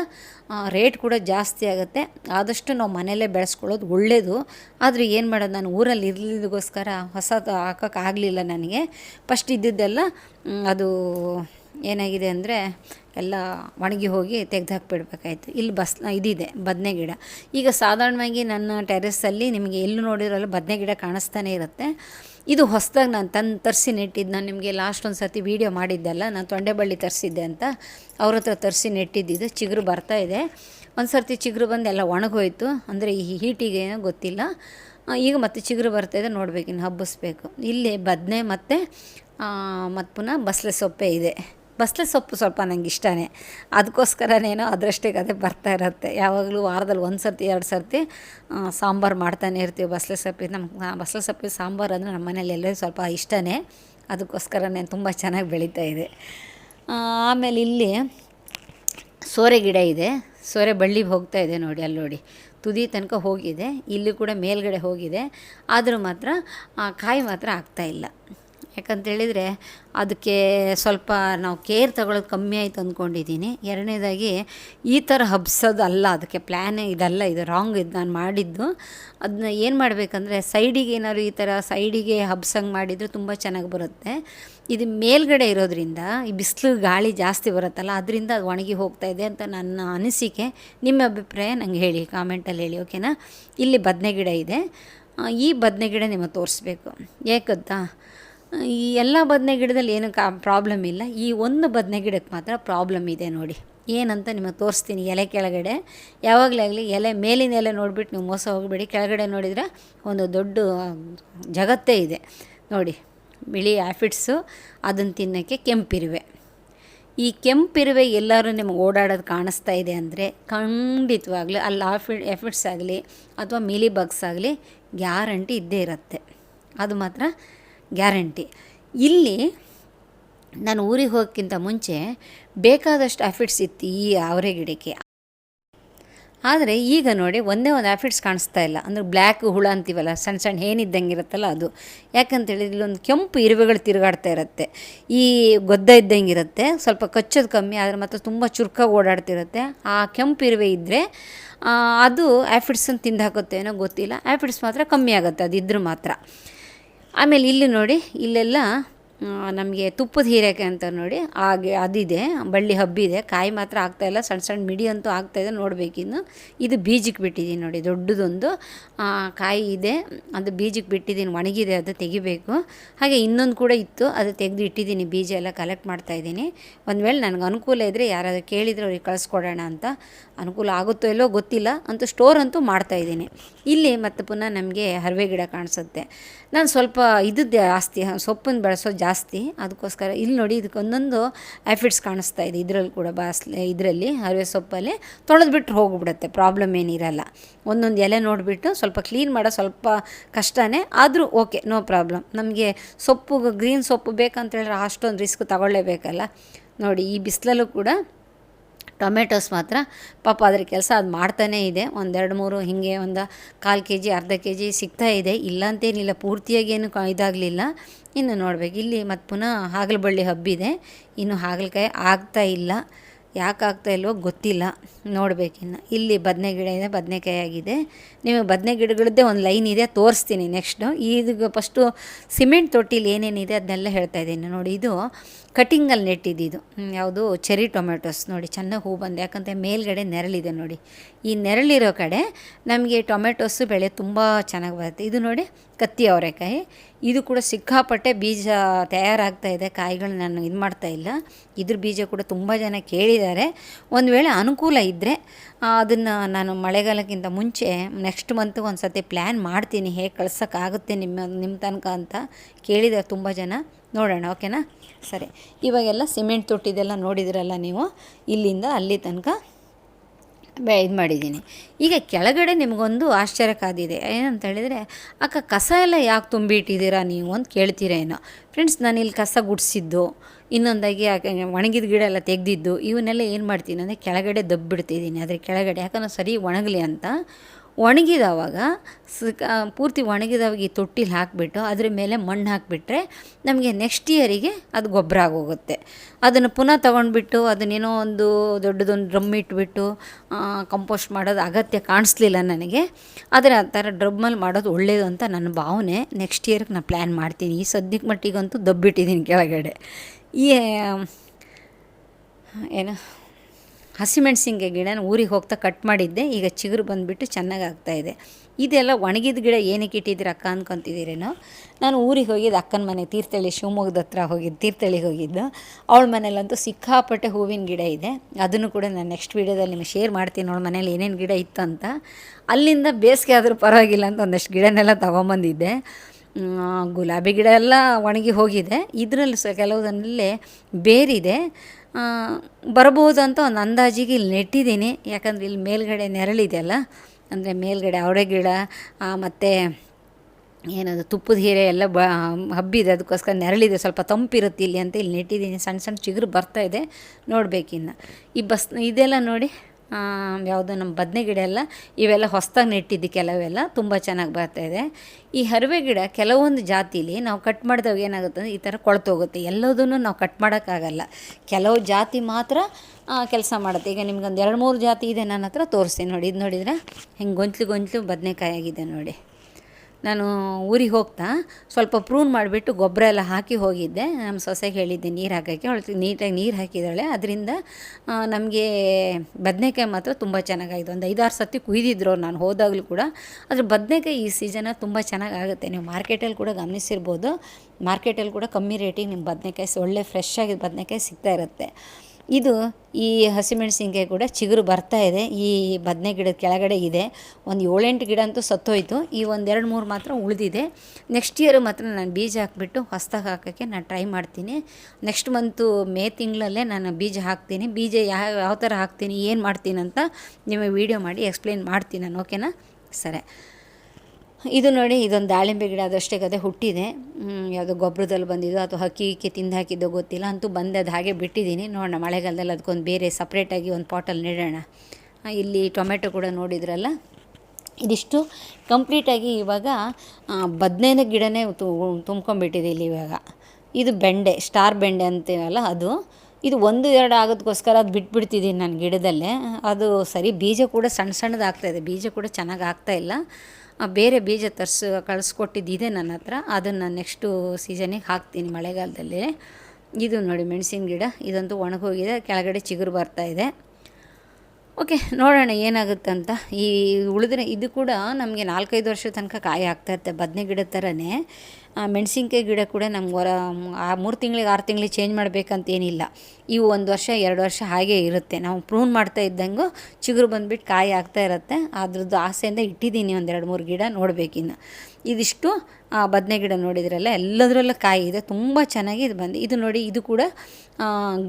ರೇಟ್ ಕೂಡ ಜಾಸ್ತಿ ಆಗುತ್ತೆ. ಆದಷ್ಟು ನಾವು ಮನೆಯಲ್ಲೇ ಬೆಳೆಸ್ಕೊಳ್ಳೋದು ಒಳ್ಳೆಯದು ಆದರೆ ಏನು ಮಾಡೋದು, ನಾನು ಊರಲ್ಲಿ ಇರಲಿದ್ದಕ್ಕೋಸ್ಕರ ಹೊಸದು ಹಾಕೋಕ್ಕಾಗಲಿಲ್ಲ ನನಗೆ. ಫಸ್ಟ್ ಇದ್ದಿದ್ದೆಲ್ಲ ಅದು ಏನಾಗಿದೆ ಅಂದರೆ ಎಲ್ಲ ಒಣಗಿ ಹೋಗಿ ತೆಗೆದು ಹಾಕ್ಬಿಡ್ಬೇಕಾಯ್ತು. ಇಲ್ಲಿ ಬಸ್ ಇದಿದೆ, ಬದನೆ ಗಿಡ. ಈಗ ಸಾಧಾರಣವಾಗಿ ನನ್ನ ಟೆರೆಸ್ಸಲ್ಲಿ ನಿಮಗೆ ಎಲ್ಲೂ ನೋಡಿದ್ರಲ್ಲ ಬದನೆ ಗಿಡ ಕಾಣಿಸ್ತಾನೆ ಇರುತ್ತೆ. ಇದು ಹೊಸದಾಗಿ ನಾನು ತಂದು ತರಿಸಿ ನೆಟ್ಟಿದ್ದು ನಾನು ನಿಮಗೆ ಲಾಸ್ಟ್ ಒಂದು ಸರ್ತಿ ವೀಡಿಯೋ ಮಾಡಿದ್ದೆಲ್ಲ, ನಾನು ತೊಂಡೆಬಳ್ಳಿ ತರಿಸಿದ್ದೆ ಅಂತ, ಅವ್ರ ಹತ್ರ ತರಿಸಿ ನೆಟ್ಟಿದ್ದಿದ್ದು ಚಿಗುರು ಬರ್ತಾ ಇದೆ. ಒಂದು ಸರ್ತಿ ಚಿಗುರು ಬಂದು ಎಲ್ಲ ಒಣಗೋಯ್ತು. ಅಂದರೆ ಈ ಹೀಟಿಗೆ ಏನೋ ಗೊತ್ತಿಲ್ಲ. ಈಗ ಮತ್ತೆ ಚಿಗುರು ಬರ್ತಾಯಿದೆ ನೋಡ್ಬೇಕು, ಇನ್ನು ಹಬ್ಬಿಸ್ಬೇಕು. ಇಲ್ಲಿ ಬದನೆ ಮತ್ತು ಮತ್ತು ಪುನಃ ಬಸಳೆ ಸೊಪ್ಪೆ ಇದೆ. ಬಸಳೆ ಸೊಪ್ಪು ಸ್ವಲ್ಪ ನನಗೆ ಇಷ್ಟನೇ. ಅದಕ್ಕೋಸ್ಕರನೇನೋ ಅದರಷ್ಟೇ ಅದೇ ಬರ್ತಾ ಇರುತ್ತೆ. ಯಾವಾಗಲೂ ವಾರದಲ್ಲಿ ಒಂದು ಸರ್ತಿ, ಎರಡು ಸರ್ತಿ ಸಾಂಬಾರು ಮಾಡ್ತಾನೆ ಇರ್ತೀವಿ ಬಸಳೆ ಸೊಪ್ಪಿ ನಮ್ಗೆ ಬಸಳೆ ಸೊಪ್ಪಿ ಸಾಂಬಾರು ಅಂದರೆ ನಮ್ಮ ಮನೇಲಿ ಎಲ್ಲರೂ ಸ್ವಲ್ಪ ಇಷ್ಟನೇ. ಅದಕ್ಕೋಸ್ಕರನೇ ತುಂಬ ಚೆನ್ನಾಗಿ ಬೆಳೀತಾ ಇದೆ. ಆಮೇಲೆ ಇಲ್ಲಿ ಸೋರೆ ಗಿಡ ಇದೆ. ಸೋರೆ ಬಳ್ಳಿ ಹೋಗ್ತಾ ಇದೆ ನೋಡಿ ಅಲ್ಲಿ ನೋಡಿ. ತುದಿ ತನಕ ಹೋಗಿದೆ. ಇಲ್ಲಿ ಕೂಡ ಮೇಲ್ಗಡೆ ಹೋಗಿದೆ. ಆದರೂ ಮಾತ್ರ ಕಾಯಿ ಮಾತ್ರ ಆಗ್ತಾ ಇಲ್ಲ. ಯಾಕಂತೇಳಿದರೆ ಅದಕ್ಕೆ ಸ್ವಲ್ಪ ನಾವು ಕೇರ್ ತಗೊಳ್ಳೋದು ಕಮ್ಮಿ ಆಯಿತು ಅಂದ್ಕೊಂಡಿದ್ದೀನಿ. ಎರಡನೇದಾಗಿ ಈ ಥರ ಹಬ್ಸೋದು ಅಲ್ಲ ಅದಕ್ಕೆ ಪ್ಲ್ಯಾನೇ ಇದಲ್ಲ, ಇದು ರಾಂಗ್ ಇದು ನಾನು ಮಾಡಿದ್ದು. ಅದನ್ನ ಏನು ಮಾಡಬೇಕಂದ್ರೆ ಸೈಡಿಗೆ ಏನಾದ್ರು ಈ ಥರ ಸೈಡಿಗೆ ಹಬ್ಸಂಗೆ ಮಾಡಿದರೆ ತುಂಬ ಚೆನ್ನಾಗಿ ಬರುತ್ತೆ. ಇದು ಮೇಲ್ಗಡೆ ಇರೋದ್ರಿಂದ ಈ ಬಿಸಿಲು ಗಾಳಿ ಜಾಸ್ತಿ ಬರುತ್ತಲ್ಲ, ಅದರಿಂದ ಅದು ಒಣಗಿ ಹೋಗ್ತಾ ಇದೆ ಅಂತ ನನ್ನ ಅನಿಸಿಕೆ. ನಿಮ್ಮ ಅಭಿಪ್ರಾಯ ನಂಗೆ ಹೇಳಿ ಕಾಮೆಂಟಲ್ಲಿ ಹೇಳಿ ಓಕೆನಾ ಇಲ್ಲಿ ಬದನೆ ಗಿಡ ಇದೆ ಈ ಬದನೆ ಗಿಡ ನಿಮಗೆ ತೋರಿಸ್ಬೇಕು. ಏಕತ್ತಾ ಈ ಎಲ್ಲ ಬದನೆ ಗಿಡದಲ್ಲಿ ಏನು ಕಾ ಪ್ರಾಬ್ಲಮ್ ಇಲ್ಲ. ಈ ಒಂದು ಬದನೆ ಗಿಡಕ್ಕೆ ಮಾತ್ರ ಪ್ರಾಬ್ಲಮ್ ಇದೆ ನೋಡಿ. ಏನಂತ ನಿಮಗೆ ತೋರಿಸ್ತೀನಿ ಎಲೆ ಕೆಳಗಡೆ. ಯಾವಾಗಲೇ ಆಗಲಿ ಎಲೆ ಮೇಲಿನ ಎಲೆ ನೋಡಿಬಿಟ್ಟು ನೀವು ಮೋಸ ಹೋಗಬೇಡಿ. ಕೆಳಗಡೆ ನೋಡಿದರೆ ಒಂದು ದೊಡ್ಡ ಜಗತ್ತೇ ಇದೆ. ನೋಡಿ, ಬಿಳಿ ಆಫಿಡ್ಸು ಅದನ್ನು ತಿನ್ನೋಕ್ಕೆ ಕೆಂಪಿರುವೆ. ಈ ಕೆಂಪಿರುವೆ ಎಲ್ಲರೂ ನಿಮಗೆ ಓಡಾಡೋದು ಕಾಣಿಸ್ತಾ ಇದೆ ಅಂದರೆ ಖಂಡಿತವಾಗ್ಲೂ ಅಲ್ಲಿ ಆಫಿ ಎಫಿಡ್ಸ್ ಆಗಲಿ ಅಥವಾ ಮೀಲಿ ಬಗ್ಸ್ ಆಗಲಿ ಗ್ಯಾರಂಟಿ ಇದ್ದೇ ಇರುತ್ತೆ. ಅದು ಮಾತ್ರ ಗ್ಯಾರಂಟಿ. ಇಲ್ಲಿ ನಾನು ಊರಿಗೆ ಹೋಗೋಕ್ಕಿಂತ ಮುಂಚೆ ಬೇಕಾದಷ್ಟು ಆಫಿಡ್ಸ್ ಇತ್ತು ಈ ಅವರೆ ಗಿಡಕ್ಕೆ. ಆದರೆ ಈಗ ನೋಡಿ ಒಂದೇ ಒಂದು ಆಫಿಡ್ಸ್ ಕಾಣಿಸ್ತಾ ಇಲ್ಲ. ಅಂದರೆ ಬ್ಲ್ಯಾಕ್ ಹುಳ ಅಂತೀವಲ್ಲ ಸಣ್ಣ ಸಣ್ಣ ಏನಿದ್ದಂಗೆ ಇರುತ್ತಲ್ಲ ಅದು. ಯಾಕಂತೇಳಿ ಇಲ್ಲೊಂದು ಕೆಂಪು ಇರುವೆಗಳು ತಿರುಗಾಡ್ತಾ ಇರುತ್ತೆ. ಈ ಗೊದ್ದ ಇದ್ದಂಗೆ ಇರುತ್ತೆ ಸ್ವಲ್ಪ ಕಚ್ಚೋದು ಕಮ್ಮಿ, ಆದರೆ ಮಾತ್ರ ತುಂಬ ಚುರುಕಾಗಿ ಓಡಾಡ್ತಿರುತ್ತೆ. ಆ ಕೆಂಪು ಇರುವೆ ಇದ್ದರೆ ಅದು ಆ್ಯಫಿಡ್ಸನ್ನು ತಿಂದು ಹಾಕುತ್ತೇನೋ ಗೊತ್ತಿಲ್ಲ. ಆಫಿಡ್ಸ್ ಮಾತ್ರ ಕಮ್ಮಿ ಆಗುತ್ತೆ, ಅದು ಇದ್ದರೂ ಮಾತ್ರ. ಆಮೇಲೆ ಇಲ್ಲಿ ನೋಡಿ ಇಲ್ಲೆಲ್ಲ ನಮಗೆ ತುಪ್ಪದ ಹೀರೆಕಾಯಿ ಅಂತ ನೋಡಿ, ಹಾಗೆ ಅದಿದೆ, ಬಳ್ಳಿ ಹಬ್ಬಿದೆ. ಕಾಯಿ ಮಾತ್ರ ಆಗ್ತಾಯಿಲ್ಲ ಸಣ್ಣ ಸಣ್ಣ ಮಿಡಿ ಅಂತೂ ಆಗ್ತಾಯಿದೆ ನೋಡಬೇಕಿನ್ನು ಇದು ಬೀಜಕ್ಕೆ ಬಿಟ್ಟಿದ್ದೀನಿ ನೋಡಿ, ದೊಡ್ಡದೊಂದು. ಕಾಯಿ ಇದೆ, ಅದು ಬೀಜಕ್ಕೆ ಬಿಟ್ಟಿದ್ದೀನಿ, ಒಣಗಿದೆ, ಅದು ತೆಗಿಬೇಕು. ಹಾಗೆ ಇನ್ನೊಂದು ಕೂಡ ಇತ್ತು, ಅದು ತೆಗೆದು ಇಟ್ಟಿದ್ದೀನಿ, ಬೀಜ ಎಲ್ಲ ಕಲೆಕ್ಟ್ ಮಾಡ್ತಾ ಇದ್ದೀನಿ. ಒಂದು ವೇಳೆ ನನಗೆ ಅನುಕೂಲ ಇದ್ದರೆ ಯಾರಾದರೂ ಕೇಳಿದರೆ ಅವ್ರಿಗೆ ಕಳಿಸ್ಕೊಡೋಣ ಅಂತ. ಅನುಕೂಲ ಆಗುತ್ತೋ ಇಲ್ಲೋ ಗೊತ್ತಿಲ್ಲ, ಅಂತೂ ಸ್ಟೋರ್ ಅಂತೂ ಮಾಡ್ತಾ ಇದ್ದೀನಿ. ಇಲ್ಲಿ ಮತ್ತು ಪುನಃ ನಮಗೆ ಹರವೆ ಗಿಡ ಕಾಣಿಸುತ್ತೆ. ನಾನು ಸ್ವಲ್ಪ ಇದ್ದ ಜಾಸ್ತಿ ಸೊಪ್ಪನ್ನು ಬೆಳೆಸೋದು ಜಾಸ್ತಿ ಅದಕ್ಕೋಸ್ಕರ ಇಲ್ಲಿ ನೋಡಿ ಇದಕ್ಕೊಂದೊಂದು ಆಫಿಡ್ಸ್ ಕಾಣಿಸ್ತಾ ಇದೆ. ಇದರಲ್ಲಿ ಕೂಡ ಬಾಸ್ ಇದರಲ್ಲಿ ಹರಿವೆ ಸೊಪ್ಪಲ್ಲಿ ತೊಳೆದ್ಬಿಟ್ರೆ ಹೋಗಿಬಿಡುತ್ತೆ. ಪ್ರಾಬ್ಲಮ್ ಏನಿರಲ್ಲ. ಒಂದೊಂದು ಎಲೆ ನೋಡಿಬಿಟ್ಟು ಸ್ವಲ್ಪ ಕ್ಲೀನ್ ಮಾಡೋ ಸ್ವಲ್ಪ ಕಷ್ಟನೇ ಆದರೂ ಓಕೆ ನೋ ಪ್ರಾಬ್ಲಮ್ ನಮಗೆ ಸೊಪ್ಪು ಗ್ರೀನ್ ಸೊಪ್ಪು ಬೇಕಂತ ಹೇಳಿದ್ರೆ ಅಷ್ಟೊಂದು ರಿಸ್ಕ್ ತಗೊಳ್ಳೇಬೇಕಲ್ಲ. ನೋಡಿ ಈ ಬಿಸಿಲಲ್ಲೂ ಕೂಡ ಟೊಮೆಟೊಸ್ ಮಾತ್ರ. ಪಾಪ ಅದ್ರ ಕೆಲಸ ಅದು ಮಾಡ್ತಾನೇ ಇದೆ. ಒಂದೆರಡು ಮೂರು ಹೀಗೆ ಒಂದು ಕಾಲು ಕೆ ಜಿ ಅರ್ಧ ಕೆ ಜಿ ಸಿಗ್ತಾ ಇದೆ. ಇಲ್ಲ ಅಂತೇನಿಲ್ಲ ಪೂರ್ತಿಯಾಗಿ ಏನು ಇದಾಗಲಿಲ್ಲ. ಇನ್ನು ನೋಡ್ಬೇಕು. ಇಲ್ಲಿ ಮತ್ತು ಪುನಃ ಹಾಗಲಬಳ್ಳಿ ಹಬ್ಬಿದೆ. ಇನ್ನು ಹಾಗಲಕಾಯಿ ಆಗ್ತಾ ಇಲ್ಲ. ಯಾಕೆ ಆಗ್ತಾ ಇಲ್ವೋ ಗೊತ್ತಿಲ್ಲ. ನೋಡಬೇಕಿನ್ನು ಇಲ್ಲಿ ಬದನೆ ಗಿಡ ಇದೆ ಬದನೆಕಾಯಿ ಆಗಿದೆ ನಿಮಗೆ ಬದನೆ ಗಿಡಗಳದ್ದೇ ಒಂದು ಲೈನ್ ಇದೆ, ತೋರಿಸ್ತೀನಿ ನೆಕ್ಸ್ಟು. ಈಗ ಫಸ್ಟು ಸಿಮೆಂಟ್ ತೊಟ್ಟಿಲಿ ಏನೇನಿದೆ ಅದನ್ನೆಲ್ಲ ಹೇಳ್ತಾ ಇದ್ದೀನಿ. ನೋಡಿ, ಇದು ಕಟಿಂಗಲ್ಲಿ ನೆಟ್ಟಿದ್ದು ಯಾವುದು ಚೆರಿ ಟೊಮೆಟೊಸ್ ನೋಡಿ, ಚೆನ್ನಾಗಿ ಹೂ ಬಂದು ಯಾಕಂದರೆ ಮೇಲ್ಗಡೆ ನೆರಳಿದೆ ನೋಡಿ. ಈ ನೆರಳಿರೋ ಕಡೆ ನಮಗೆ ಟೊಮೆಟೊಸ್ಸು ಬೆಳೆ ತುಂಬ ಚೆನ್ನಾಗಿ ಬರುತ್ತೆ. ಇದು ನೋಡಿ ಕತ್ತಿ ಅವರೆಕಾಯಿ. ಇದು ಕೂಡ ಸಿಕ್ಕಾಪಟ್ಟೆ ಬೀಜ ತಯಾರಾಗ್ತಾ ಇದೆ ಕಾಯಿಗಳು ನಾನು ಇದು ಮಾಡ್ತಾ ಇಲ್ಲ. ಇದ್ರ ಬೀಜ ಕೂಡ ತುಂಬ ಜನ ಕೇಳಿದ್ದಾರೆ. ಒಂದು ವೇಳೆ ಅನುಕೂಲ ಇದ್ದರೆ ಅದನ್ನು ನಾನು ಮಳೆಗಾಲಕ್ಕಿಂತ ಮುಂಚೆ ನೆಕ್ಸ್ಟ್ ಮಂತ್ ಒಂದು ಸತಿ ಪ್ಲ್ಯಾನ್ ಮಾಡ್ತೀನಿ. ಹೇಗೆ ಕಳ್ಸೋಕ್ಕಾಗುತ್ತೆ ನಿಮ್ಮ ನಿಮ್ಮ ತನಕ ಅಂತ ಕೇಳಿದ್ದಾರೆ ತುಂಬ ಜನ. ನೋಡೋಣ ಓಕೆನಾ ಸರಿ. ಇವಾಗೆಲ್ಲ ಸಿಮೆಂಟ್ ತೊಟ್ಟಿದೆಲ್ಲ ನೋಡಿದಿರಲ್ಲ ನೀವು? ಇಲ್ಲಿಂದ ಅಲ್ಲಿ ತನಕ ಇದು ಮಾಡಿದ್ದೀನಿ. ಈಗ ಕೆಳಗಡೆ ನಿಮಗೊಂದು ಆಶ್ಚರ್ಯ ಕಾದಿದೆ ಏನಂತ ಹೇಳಿದರೆ ಅಕ್ಕ, ಕಸ ಎಲ್ಲ ಯಾಕೆ ತುಂಬಿಟ್ಟಿದ್ದೀರಾ ನೀವು? ಅಂತ ಕೇಳ್ತೀರೇನೋ ಫ್ರೆಂಡ್ಸ್ ಇಲ್ಲಿ ಕಸ ಗುಡಿಸಿದ್ದು, ಇನ್ನೊಂದಾಗಿ ಒಣಗಿದ ಗಿಡ ಎಲ್ಲ ತೆಗೆದಿದ್ದು, ಇವನ್ನೆಲ್ಲ ಏನು ಮಾಡ್ತೀನಿ ಅಂದರೆ ಕೆಳಗಡೆ ದಬ್ಬಿಡ್ತಿದ್ದೀನಿ. ಅದರ ಕೆಳಗಡೆ ಯಾಕಂದ್ರೆ ಸರಿ ಒಣಗಲಿ ಅಂತ ಒಣಗಿದವಾಗ ಪೂರ್ತಿ ಒಣಗಿದವಾಗ ಈ ತೊಟ್ಟಿಲಿ ಹಾಕಿಬಿಟ್ಟು ಅದ್ರ ಮೇಲೆ ಮಣ್ಣು ಹಾಕಿಬಿಟ್ರೆ ನಮಗೆ ನೆಕ್ಸ್ಟ್ ಇಯರಿಗೆ ಅದು ಗೊಬ್ಬರ ಆಗೋಗುತ್ತೆ. ಅದನ್ನು ಪುನಃ ತೊಗೊಂಡ್ಬಿಟ್ಟು ಅದನ್ನೇನೋ ಒಂದು ದೊಡ್ಡದೊಂದು ಡ್ರಮ್ ಇಟ್ಬಿಟ್ಟು ಕಂಪೋಸ್ಟ್ ಮಾಡೋದು ಅಗತ್ಯ ಕಾಣಿಸ್ಲಿಲ್ಲ ನನಗೆ. ಆದರೆ ಆ ಥರ ಡ್ರಮ್ಮಲ್ಲಿ ಮಾಡೋದು ಒಳ್ಳೆಯದು ಅಂತ ನನ್ನ ಭಾವನೆ. ನೆಕ್ಸ್ಟ್ ಇಯರ್ಗೆ ನಾನು ಪ್ಲ್ಯಾನ್ ಮಾಡ್ತೀನಿ. ಈ ಸದ್ಯಕ್ಕೆ ಮಟ್ಟಿಗಂತೂ ದಬ್ಬಿಟ್ಟಿದ್ದೀನಿ ಕೆಳಗಡೆ. ಈ ಏನು? ಹಸಿಮೆಣ್ಸಿನ್ಕಾಯಿ ಗಿಡನ ಊರಿಗೆ ಹೋಗ್ತಾ ಕಟ್ ಮಾಡಿದ್ದೆ. ಈಗ ಚಿಗುರು ಬಂದುಬಿಟ್ಟು ಚೆನ್ನಾಗಿ ಆಗ್ತಾಯಿದೆ ಇದೆಲ್ಲ ಒಣಗಿದ ಗಿಡ ಏನಕ್ಕೆ ಇಟ್ಟಿದ್ದೀರ ಅಕ್ಕ ಅಂದ್ಕೊತಿದ್ದೀರೇನೋ ನಾನು ಊರಿಗೆ ಹೋಗಿದ್ದು ಅಕ್ಕನ ಮನೆ, ತೀರ್ಥಹಳ್ಳಿ, ಶಿವಮೊಗ್ಗದ ಹತ್ರ ಹೋಗಿದ್ದು ತೀರ್ಥಹಳ್ಳಿಗೆ ಹೋಗಿದ್ದು. ಅವಳ ಮನೇಲಂತೂ ಸಿಕ್ಕಾಪಟ್ಟೆ ಹೂವಿನ ಗಿಡ ಇದೆ. ಅದನ್ನು ಕೂಡ ನಾನು ನೆಕ್ಸ್ಟ್ ವೀಡಿಯೋದಲ್ಲಿ ನಿಮಗೆ ಶೇರ್ ಮಾಡ್ತೀನಿ ಅವಳ ಮನೇಲಿ ಏನೇನು ಗಿಡ ಇತ್ತು ಅಂತ. ಅಲ್ಲಿಂದ ಬೇಸಿಗೆ ಆದರೂ ಪರವಾಗಿಲ್ಲ ಅಂತ ಒಂದಷ್ಟು ಗಿಡನೆಲ್ಲ ತೊಗೊಂಬಂದಿದ್ದೆ. ಗುಲಾಬಿ ಗಿಡ ಎಲ್ಲ ಒಣಗಿ ಹೋಗಿದೆ. ಇದರಲ್ಲಿ ಸಹ ಕೆಲವುದರಲ್ಲಿ ಬೇರಿದೆ. ಬರ್ಬೋದು ಅಂತ ಒಂದು ಅಂದಾಜಿಗೆ ಇಲ್ಲಿ ನೆಟ್ಟಿದ್ದೀನಿ. ಯಾಕಂದರೆ ಇಲ್ಲಿ ಮೇಲ್ಗಡೆ ನೆರಳಿದೆಯಲ್ಲ, ಅಂದರೆ ಮೇಲ್ಗಡೆ ಅವಡೆ ಗಿಡ ಮತ್ತು ಏನದು, ತುಪ್ಪದ ಹೀರೆ ಎಲ್ಲ ಬ, ಹಬ್ಬಿದೆ, ಅದಕ್ಕೋಸ್ಕರ ನೆರಳಿದೆ, ಸ್ವಲ್ಪ ತಂಪಿರುತ್ತೆ ಇಲ್ಲಿ ಅಂತ ಇಲ್ಲಿ ನೆಟ್ಟಿದ್ದೀನಿ. ಸಣ್ಣ ಸಣ್ಣ ಚಿಗುರು ಬರ್ತಾಯಿದೆ ನೋಡಬೇಕಿನ್ನು. ಈ ಬಸ್, ಇದೆಲ್ಲ ನೋಡಿ ಯಾವುದು ನಮ್ಮ ಬದನೆ ಗಿಡ ಎಲ್ಲ, ಇವೆಲ್ಲ ಹೊಸ್ದಾಗಿ ನೆಟ್ಟಿದ್ದು ಕೆಲವೆಲ್ಲ, ತುಂಬ ಚೆನ್ನಾಗಿ ಬರ್ತಾಯಿದೆ ಈ ಹರಿವೆ ಗಿಡ ಕೆಲವೊಂದು ಜಾತಿಲಿ ನಾವು ಕಟ್ ಮಾಡಿದಾಗ ಏನಾಗುತ್ತೆ ಈ ಥರ ಕೊಳ್ತೋಗುತ್ತೆ ಎಲ್ಲದನ್ನು ನಾವು ಕಟ್ ಮಾಡೋಕ್ಕಾಗಲ್ಲ. ಕೆಲವು ಜಾತಿ ಮಾತ್ರ ಕೆಲಸ ಮಾಡುತ್ತೆ. ಈಗ ನಿಮ್ಗೊಂದು ಎರಡು ಮೂರು ಜಾತಿ ಇದೆ ನನ್ನ ಹತ್ರ, ತೋರಿಸ್ತೀನಿ ನೋಡಿ. ಇದು ನೋಡಿದರೆ ಹೆಂಗೆ ಗೊಂಚಲು ಗೊಂಚಲು ಬದನೆಕಾಯಿ ಆಗಿದೆ ನೋಡಿ. ನಾನು ಊರಿಗೆ ಹೋಗ್ತಾ ಸ್ವಲ್ಪ ಪ್ರೂನ್ ಮಾಡಿಬಿಟ್ಟು ಗೊಬ್ಬರ ಎಲ್ಲ ಹಾಕಿ ಹೋಗಿದ್ದೆ. ನಮ್ಮ ಸೊಸೆಗೆ ಹೇಳಿದ್ದೆ ನೀರು ಹಾಕೋಕ್ಕೆ. ಅವಳು ನೀಟಾಗಿ ನೀರು ಹಾಕಿದ್ದಾಳೆ. ಅದರಿಂದ ನಮಗೆ ಬದನೆಕಾಯಿ ಮಾತ್ರ ತುಂಬ ಚೆನ್ನಾಗಾಯಿತು. ಒಂದು ಐದಾರು ಸತಿ ಕುಯ್ದಿದ್ರು ನಾನು ಹೋದಾಗಲೂ ಕೂಡ. ಆದರೆ ಬದನೆಕಾಯಿ ಈ ಸೀಸನ ತುಂಬ ಚೆನ್ನಾಗಿ ಆಗುತ್ತೆ ನೀವು ಮಾರ್ಕೆಟಲ್ಲಿ ಕೂಡ ಗಮನಿಸಿರ್ಬೋದು. ಮಾರ್ಕೆಟಲ್ಲಿ ಕೂಡ ಕಮ್ಮಿ ರೇಟಿಗೆ ನಿಮ್ಮ ಬದನೆಕಾಯಿ, ಒಳ್ಳೆ ಫ್ರೆಶ್ ಆಗಿದ್ದ ಬದನೆಕಾಯಿ ಸಿಗ್ತಾ ಇರುತ್ತೆ. ಇದು ಈ ಹಸಿಮೆಣಸಿನ್ಕಾಯಿ ಕೂಡ ಚಿಗುರು ಬರ್ತಾ ಇದೆ. ಈ ಬದನೆ ಗಿಡದ ಕೆಳಗಡೆ ಇದೆ. ಒಂದು ಏಳೆಂಟು ಗಿಡ ಅಂತೂ ಸತ್ತೋಯ್ತು. ಈ ಒಂದೆರಡು ಮೂರು ಮಾತ್ರ ಉಳಿದಿದೆ. ನೆಕ್ಸ್ಟ್ ಇಯರ್ ಮಾತ್ರ ನಾನು ಬೀಜ ಹಾಕಿಬಿಟ್ಟು ಹೊಸ್ದಾಗಿ ಹಾಕೋಕ್ಕೆ ನಾನು ಟ್ರೈ ಮಾಡ್ತೀನಿ. ನೆಕ್ಸ್ಟ್ ಮಂತು ಮೇ ತಿಂಗಳಲ್ಲೇ ನಾನು ಬೀಜ ಹಾಕ್ತೀನಿ. ಬೀಜ ಯಾವ ಯಾವ ಥರ ಹಾಕ್ತೀನಿ, ಏನು ಮಾಡ್ತೀನಿ ಅಂತ ನಿಮಗೆ ವೀಡಿಯೋ ಮಾಡಿ ಎಕ್ಸ್ಪ್ಲೇನ್ ಮಾಡ್ತೀನಿ ನಾನು ಓಕೆನಾ ಸರಿ. ಇದು ನೋಡಿ, ಇದೊಂದು ದಾಳಿಂಬೆ ಗಿಡ, ಅದಷ್ಟೇ ಕದೆ ಹುಟ್ಟಿದೆ. ಯಾವುದೋ ಗೊಬ್ಬರದಲ್ಲಿ ಬಂದಿದ್ದು ಅಥವಾ ಹಕ್ಕಿ ಇಕ್ಕಿ ತಿಂದು ಹಾಕಿದ್ದೋ ಗೊತ್ತಿಲ್ಲ. ಅಂತೂ ಬಂದು ಹಾಗೆ ಬಿಟ್ಟಿದ್ದೀನಿ. ನೋಡೋಣ, ಮಳೆಗಾಲದಲ್ಲಿ ಅದಕ್ಕೊಂದು ಬೇರೆ ಸಪ್ರೇಟಾಗಿ ಒಂದು ಪಾಟಲ್ಲಿ ನೀಡೋಣ. ಇಲ್ಲಿ ಟೊಮೆಟೊ ಕೂಡ ನೋಡಿದ್ರಲ್ಲ? ಇದಿಷ್ಟು ಕಂಪ್ಲೀಟಾಗಿ ಇವಾಗ ಬದನೇನ ಗಿಡನೇ ತುಂಬ್ಕೊಂಡ್ಬಿಟ್ಟಿದೆ ಇಲ್ಲಿ ಇವಾಗ. ಇದು ಬೆಂಡೆ ಸ್ಟಾರ್ ಬೆಂಡೆ ಅಂತೀವಲ್ಲ ಅದು. ಇದು ಒಂದು, ಎರಡು ಆಗೋದಕ್ಕೋಸ್ಕರ ಅದು ಬಿಟ್ಬಿಡ್ತಿದ್ದೀನಿ ನಾನು ಗಿಡದಲ್ಲೇ. ಅದು ಸರಿ, ಬೀಜ ಕೂಡ ಸಣ್ಣ ಸಣ್ಣದಾಗ್ತಾಯಿದೆ ಬೀಜ ಕೂಡ ಚೆನ್ನಾಗಿ ಆಗ್ತಾಯಿಲ್ಲ ಬೇರೆ ಬೀಜ ತರಿಸಿ ಕಳಿಸ್ಕೊಟ್ಟಿದ್ದಿದೆ ನನ್ನ ಹತ್ರ. ಅದನ್ನು ನೆಕ್ಸ್ಟು ಸೀಸನಿಗೆ ಹಾಕ್ತೀನಿ ಮಳೆಗಾಲದಲ್ಲಿ. ಇದು ನೋಡಿ ಮೆಣಸಿನ ಗಿಡ. ಇದಂತೂ ಒಣಗೋಗಿದೆ. ಕೆಳಗಡೆ ಚಿಗುರು ಬರ್ತಾಯಿದೆ ಓಕೆ ನೋಡೋಣ ಏನಾಗುತ್ತಂತ. ಈ ಉಳಿದ್ರೆ ಇದು ಕೂಡ ನಮಗೆ ನಾಲ್ಕೈದು ವರ್ಷದ ತನಕ ಕಾಯಿ ಆಗ್ತಾಯಿರುತ್ತೆ ಬದನೆ ಗಿಡದ ಥರನೇ ಮೆಣಸಿನ್ಕಾಯಿ ಗಿಡ ಕೂಡ ನಮ್ಗೆ ಹೊರ, ಆ ಮೂರು ತಿಂಗಳಿಗೆ, ಆರು ತಿಂಗಳಿಗೆ ಚೇಂಜ್ ಮಾಡಬೇಕಂತೇನಿಲ್ಲ ಇವು ಒಂದು ವರ್ಷ, ಎರಡು ವರ್ಷ ಹಾಗೆ ಇರುತ್ತೆ. ನಾವು ಪ್ರೂನ್ ಮಾಡ್ತಾ ಇದ್ದಂಗೂ ಚಿಗುರು ಬಂದುಬಿಟ್ಟು ಕಾಯಿ ಆಗ್ತಾ ಇರುತ್ತೆ. ಅದ್ರದ್ದು ಆಸೆಯಿಂದ ಇಟ್ಟಿದ್ದೀನಿ ಒಂದೆರಡು ಮೂರು ಗಿಡ ನೋಡಬೇಕಿನ್ನು. ಇದಿಷ್ಟು ಬದನೆ ಗಿಡ ನೋಡಿದ್ರಲ್ಲ, ಎಲ್ಲದರಲ್ಲೂ ಕಾಯಿ ಇದೆ. ತುಂಬ ಚೆನ್ನಾಗಿ ಇದು ಬಂದು, ಇದು ನೋಡಿ, ಇದು ಕೂಡ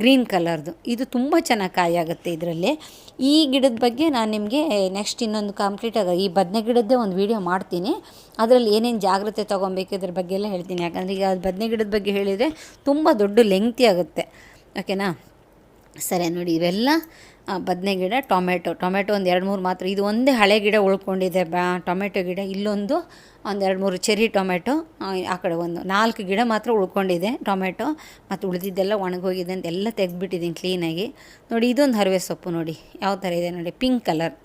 ಗ್ರೀನ್ ಕಲರ್ದು. ಇದು ತುಂಬ ಚೆನ್ನಾಗಿ ಕಾಯಿ ಆಗುತ್ತೆ ಇದರಲ್ಲಿ. ಈ ಗಿಡದ ಬಗ್ಗೆ ನಾನು ನಿಮಗೆ ನೆಕ್ಸ್ಟ್ ಇನ್ನೊಂದು ಕಂಪ್ಲೀಟಾಗಿ ಈ ಬದನೆ ಗಿಡದ್ದೇ ಒಂದು ವೀಡಿಯೋ ಮಾಡ್ತೀನಿ. ಅದರಲ್ಲಿ ಏನೇನು ಜಾಗ್ರತೆ ತೊಗೊಬೇಕು ಇದ್ರ ಬಗ್ಗೆ ಎಲ್ಲ ಹೇಳ್ತೀನಿ. ಯಾಕಂದರೆ ಈಗ ಬದನೆ ಗಿಡದ ಬಗ್ಗೆ ಹೇಳಿದರೆ ತುಂಬ ದೊಡ್ಡ ಲೆಂಗ್ತಿ ಆಗುತ್ತೆ. ಓಕೆನಾ ಸರಿ ನೋಡಿ, ಇವೆಲ್ಲ ಬದನೆ ಗಿಡ, ಟೊಮೆಟೊ. ಟೊಮೆಟೊ ಒಂದು ಎರಡು ಮೂರು ಮಾತ್ರ. ಇದು ಒಂದೇ ಹಳೆ ಗಿಡ ಉಳ್ಕೊಂಡಿದೆ. ಬಾ, ಟೊಮೆಟೊ ಗಿಡ. ಇಲ್ಲೊಂದು ಒಂದು ಎರಡು ಮೂರು ಚೆರಿ ಟೊಮೆಟೊ, ಆ ಕಡೆ ಒಂದು ನಾಲ್ಕು ಗಿಡ ಮಾತ್ರ ಉಳ್ಕೊಂಡಿದೆ ಟೊಮೆಟೊ. ಮತ್ತು ಉಳಿದಿದ್ದೆಲ್ಲ ಒಣಗೋಗಿದೆ ಅಂತ ಎಲ್ಲ ತೆಗೆದುಬಿಟ್ಟಿದ್ದೀನಿ ಕ್ಲೀನಾಗಿ ನೋಡಿ, ಇದೊಂದು ಹರಿವೆ ಸೊಪ್ಪು ನೋಡಿ. ಯಾವ ಥರ ಇದೆ ನೋಡಿ. ಪಿಂಕ್ ಕಲರ್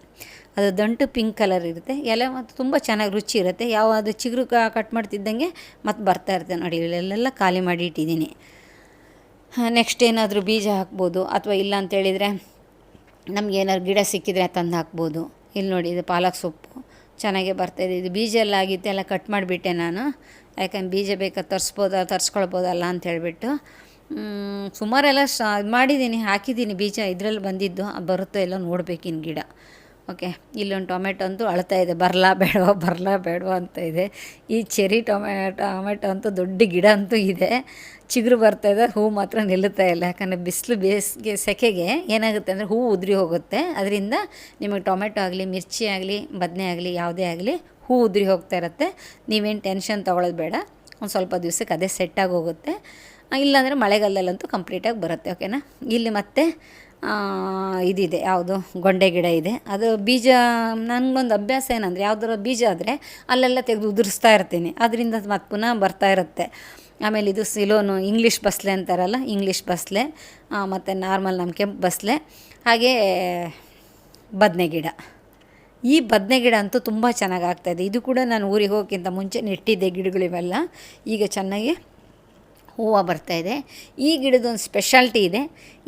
ಅದು ದಂಟು ಪಿಂಕ್ ಕಲರ್ ಇರುತ್ತೆ. ಎಲೆ ಮತ್ತು ತುಂಬ ಚೆನ್ನಾಗಿ ರುಚಿ ಇರುತ್ತೆ. ಯಾವ ಅದು ಚಿಗುರು ಕಟ್ ಮಾಡ್ತಿದ್ದಂಗೆ ಮತ್ತು ಬರ್ತಾ ಇರುತ್ತೆ ನೋಡಿ. ಇಲ್ಲೆಲ್ಲ ಖಾಲಿ ಮಾಡಿ ಇಟ್ಟಿದ್ದೀನಿ ನೆಕ್ಸ್ಟ್ ಏನಾದರೂ ಬೀಜ ಹಾಕ್ಬೋದು ಅಥವಾ ಇಲ್ಲ ಅಂತೇಳಿದರೆ ನಮ್ಗೆ ಏನಾದ್ರು ಗಿಡ ಸಿಕ್ಕಿದರೆ ತಂದು ಹಾಕ್ಬೋದು. ಇಲ್ಲಿ ನೋಡಿ, ಇದು ಪಾಲಕ್ ಸೊಪ್ಪು. ಚೆನ್ನಾಗೇ ಬರ್ತಾಯಿದೆ ಇದು. ಬೀಜ ಎಲ್ಲ ಆಗಿತ್ತು, ಎಲ್ಲ ಕಟ್ ಮಾಡಿಬಿಟ್ಟೆ ನಾನು. ಯಾಕಂದ್ರೆ ಬೀಜ ಬೇಕಾ ತರಿಸ್ಬೋದ, ತರಿಸ್ಕೊಳ್ಬೋದಲ್ಲ ಅಂತ ಹೇಳಿಬಿಟ್ಟು. ಸುಮಾರೆಲ್ಲ ಸ, ಇದು ಮಾಡಿದ್ದೀನಿ ಹಾಕಿದ್ದೀನಿ ಬೀಜ. ಇದರಲ್ಲಿ ಬಂದಿದ್ದು ಬರುತ್ತೋ ಎಲ್ಲ ನೋಡಬೇಕಿನ್ನು ಗಿಡ. ಓಕೆ, ಇಲ್ಲೊಂದು ಟೊಮೆಟೊ ಅಂತೂ ಅಳ್ತಾ ಇದೆ. ಬರಲಾ ಬೇಡವಾ ಬರಲಾ ಬೇಡವಾ ಅಂತ ಇದೆ. ಈ ಚೆರಿ ಟೊಮೆಟೊ ಟೊಮೆಟೊ ಅಂತೂ ದೊಡ್ಡ ಗಿಡ ಅಂತೂ ಇದೆ. ಚಿಗುರು ಬರ್ತಾ ಇದೆ ಹೂವು ಮಾತ್ರ ನಿಲ್ಲುತ್ತಾ ಇಲ್ಲ. ಯಾಕಂದರೆ ಬಿಸಿಲು ಬೇಸಿಗೆ, ಸೆಕೆಗೆ ಏನಾಗುತ್ತೆ ಅಂದರೆ ಹೂವು ಉದುರಿ ಹೋಗುತ್ತೆ. ಅದರಿಂದ ನಿಮಗೆ ಟೊಮೆಟೊ ಆಗಲಿ, ಮಿರ್ಚಿ ಆಗಲಿ, ಬದನೆ ಆಗಲಿ, ಯಾವುದೇ ಆಗಲಿ ಹೂ ಉದುರಿ ಹೋಗ್ತಾ ಇರುತ್ತೆ. ನೀವೇನು ಟೆನ್ಷನ್ ತೊಗೊಳೋದು ಬೇಡ. ಒಂದು ಸ್ವಲ್ಪ ದಿವ್ಸಕ್ಕೆ ಅದೇ ಸೆಟ್ಟಾಗಿ ಹೋಗುತ್ತೆ. ಇಲ್ಲಾಂದರೆ ಮಳೆಗಾಲದಲ್ಲಂತೂ ಕಂಪ್ಲೀಟಾಗಿ ಬರುತ್ತೆ ಓಕೆನಾ ಇಲ್ಲಿ ಮತ್ತೆ ಇದಿದೆ, ಯಾವುದು? ಗೊಂಡೆ ಗಿಡ ಇದೆ. ಅದು ಬೀಜ, ನನಗೊಂದು ಅಭ್ಯಾಸ ಏನಂದರೆ ಯಾವ್ದಾರ ಬೀಜ ಆದರೆ ಅಲ್ಲೆಲ್ಲ ತೆಗೆದು ಉದುರಿಸ್ತಾ ಇರ್ತೀನಿ. ಅದರಿಂದ ಮತ್ತೆ ಪುನಃ ಬರ್ತಾ ಇರುತ್ತೆ. ಆಮೇಲೆ ಇದು ಸಿಲೋನು ಇಂಗ್ಲೀಷ್ ಬಸ್ಲೆ ಅಂತಾರಲ್ಲ, ಇಂಗ್ಲೀಷ್ ಬಸ್ಲೆ ಮತ್ತು ನಾರ್ಮಲ್ ನಮ್ಮ ಕೆಂಪು ಬಸ್ಲೆ. ಹಾಗೇ ಬದನೆ ಗಿಡ. ಈ ಬದನೆ ಗಿಡ ಅಂತೂ ತುಂಬ ಚೆನ್ನಾಗಿ ಆಗ್ತಾಯಿದೆ ಇದು. ಕೂಡ ನಾನು ಊರಿಗೆ ಹೋಗೋಕ್ಕಿಂತ ಮುಂಚೆ ನೆಟ್ಟಿದ್ದೆ ಗಿಡಗಳಿವೆಲ್ಲ. ಈಗ ಚೆನ್ನಾಗಿ ಹೂವು ಇದೆ. ಈ ಗಿಡದೊಂದು ಸ್ಪೆಷಾಲ್ಟಿ ಇದೆ.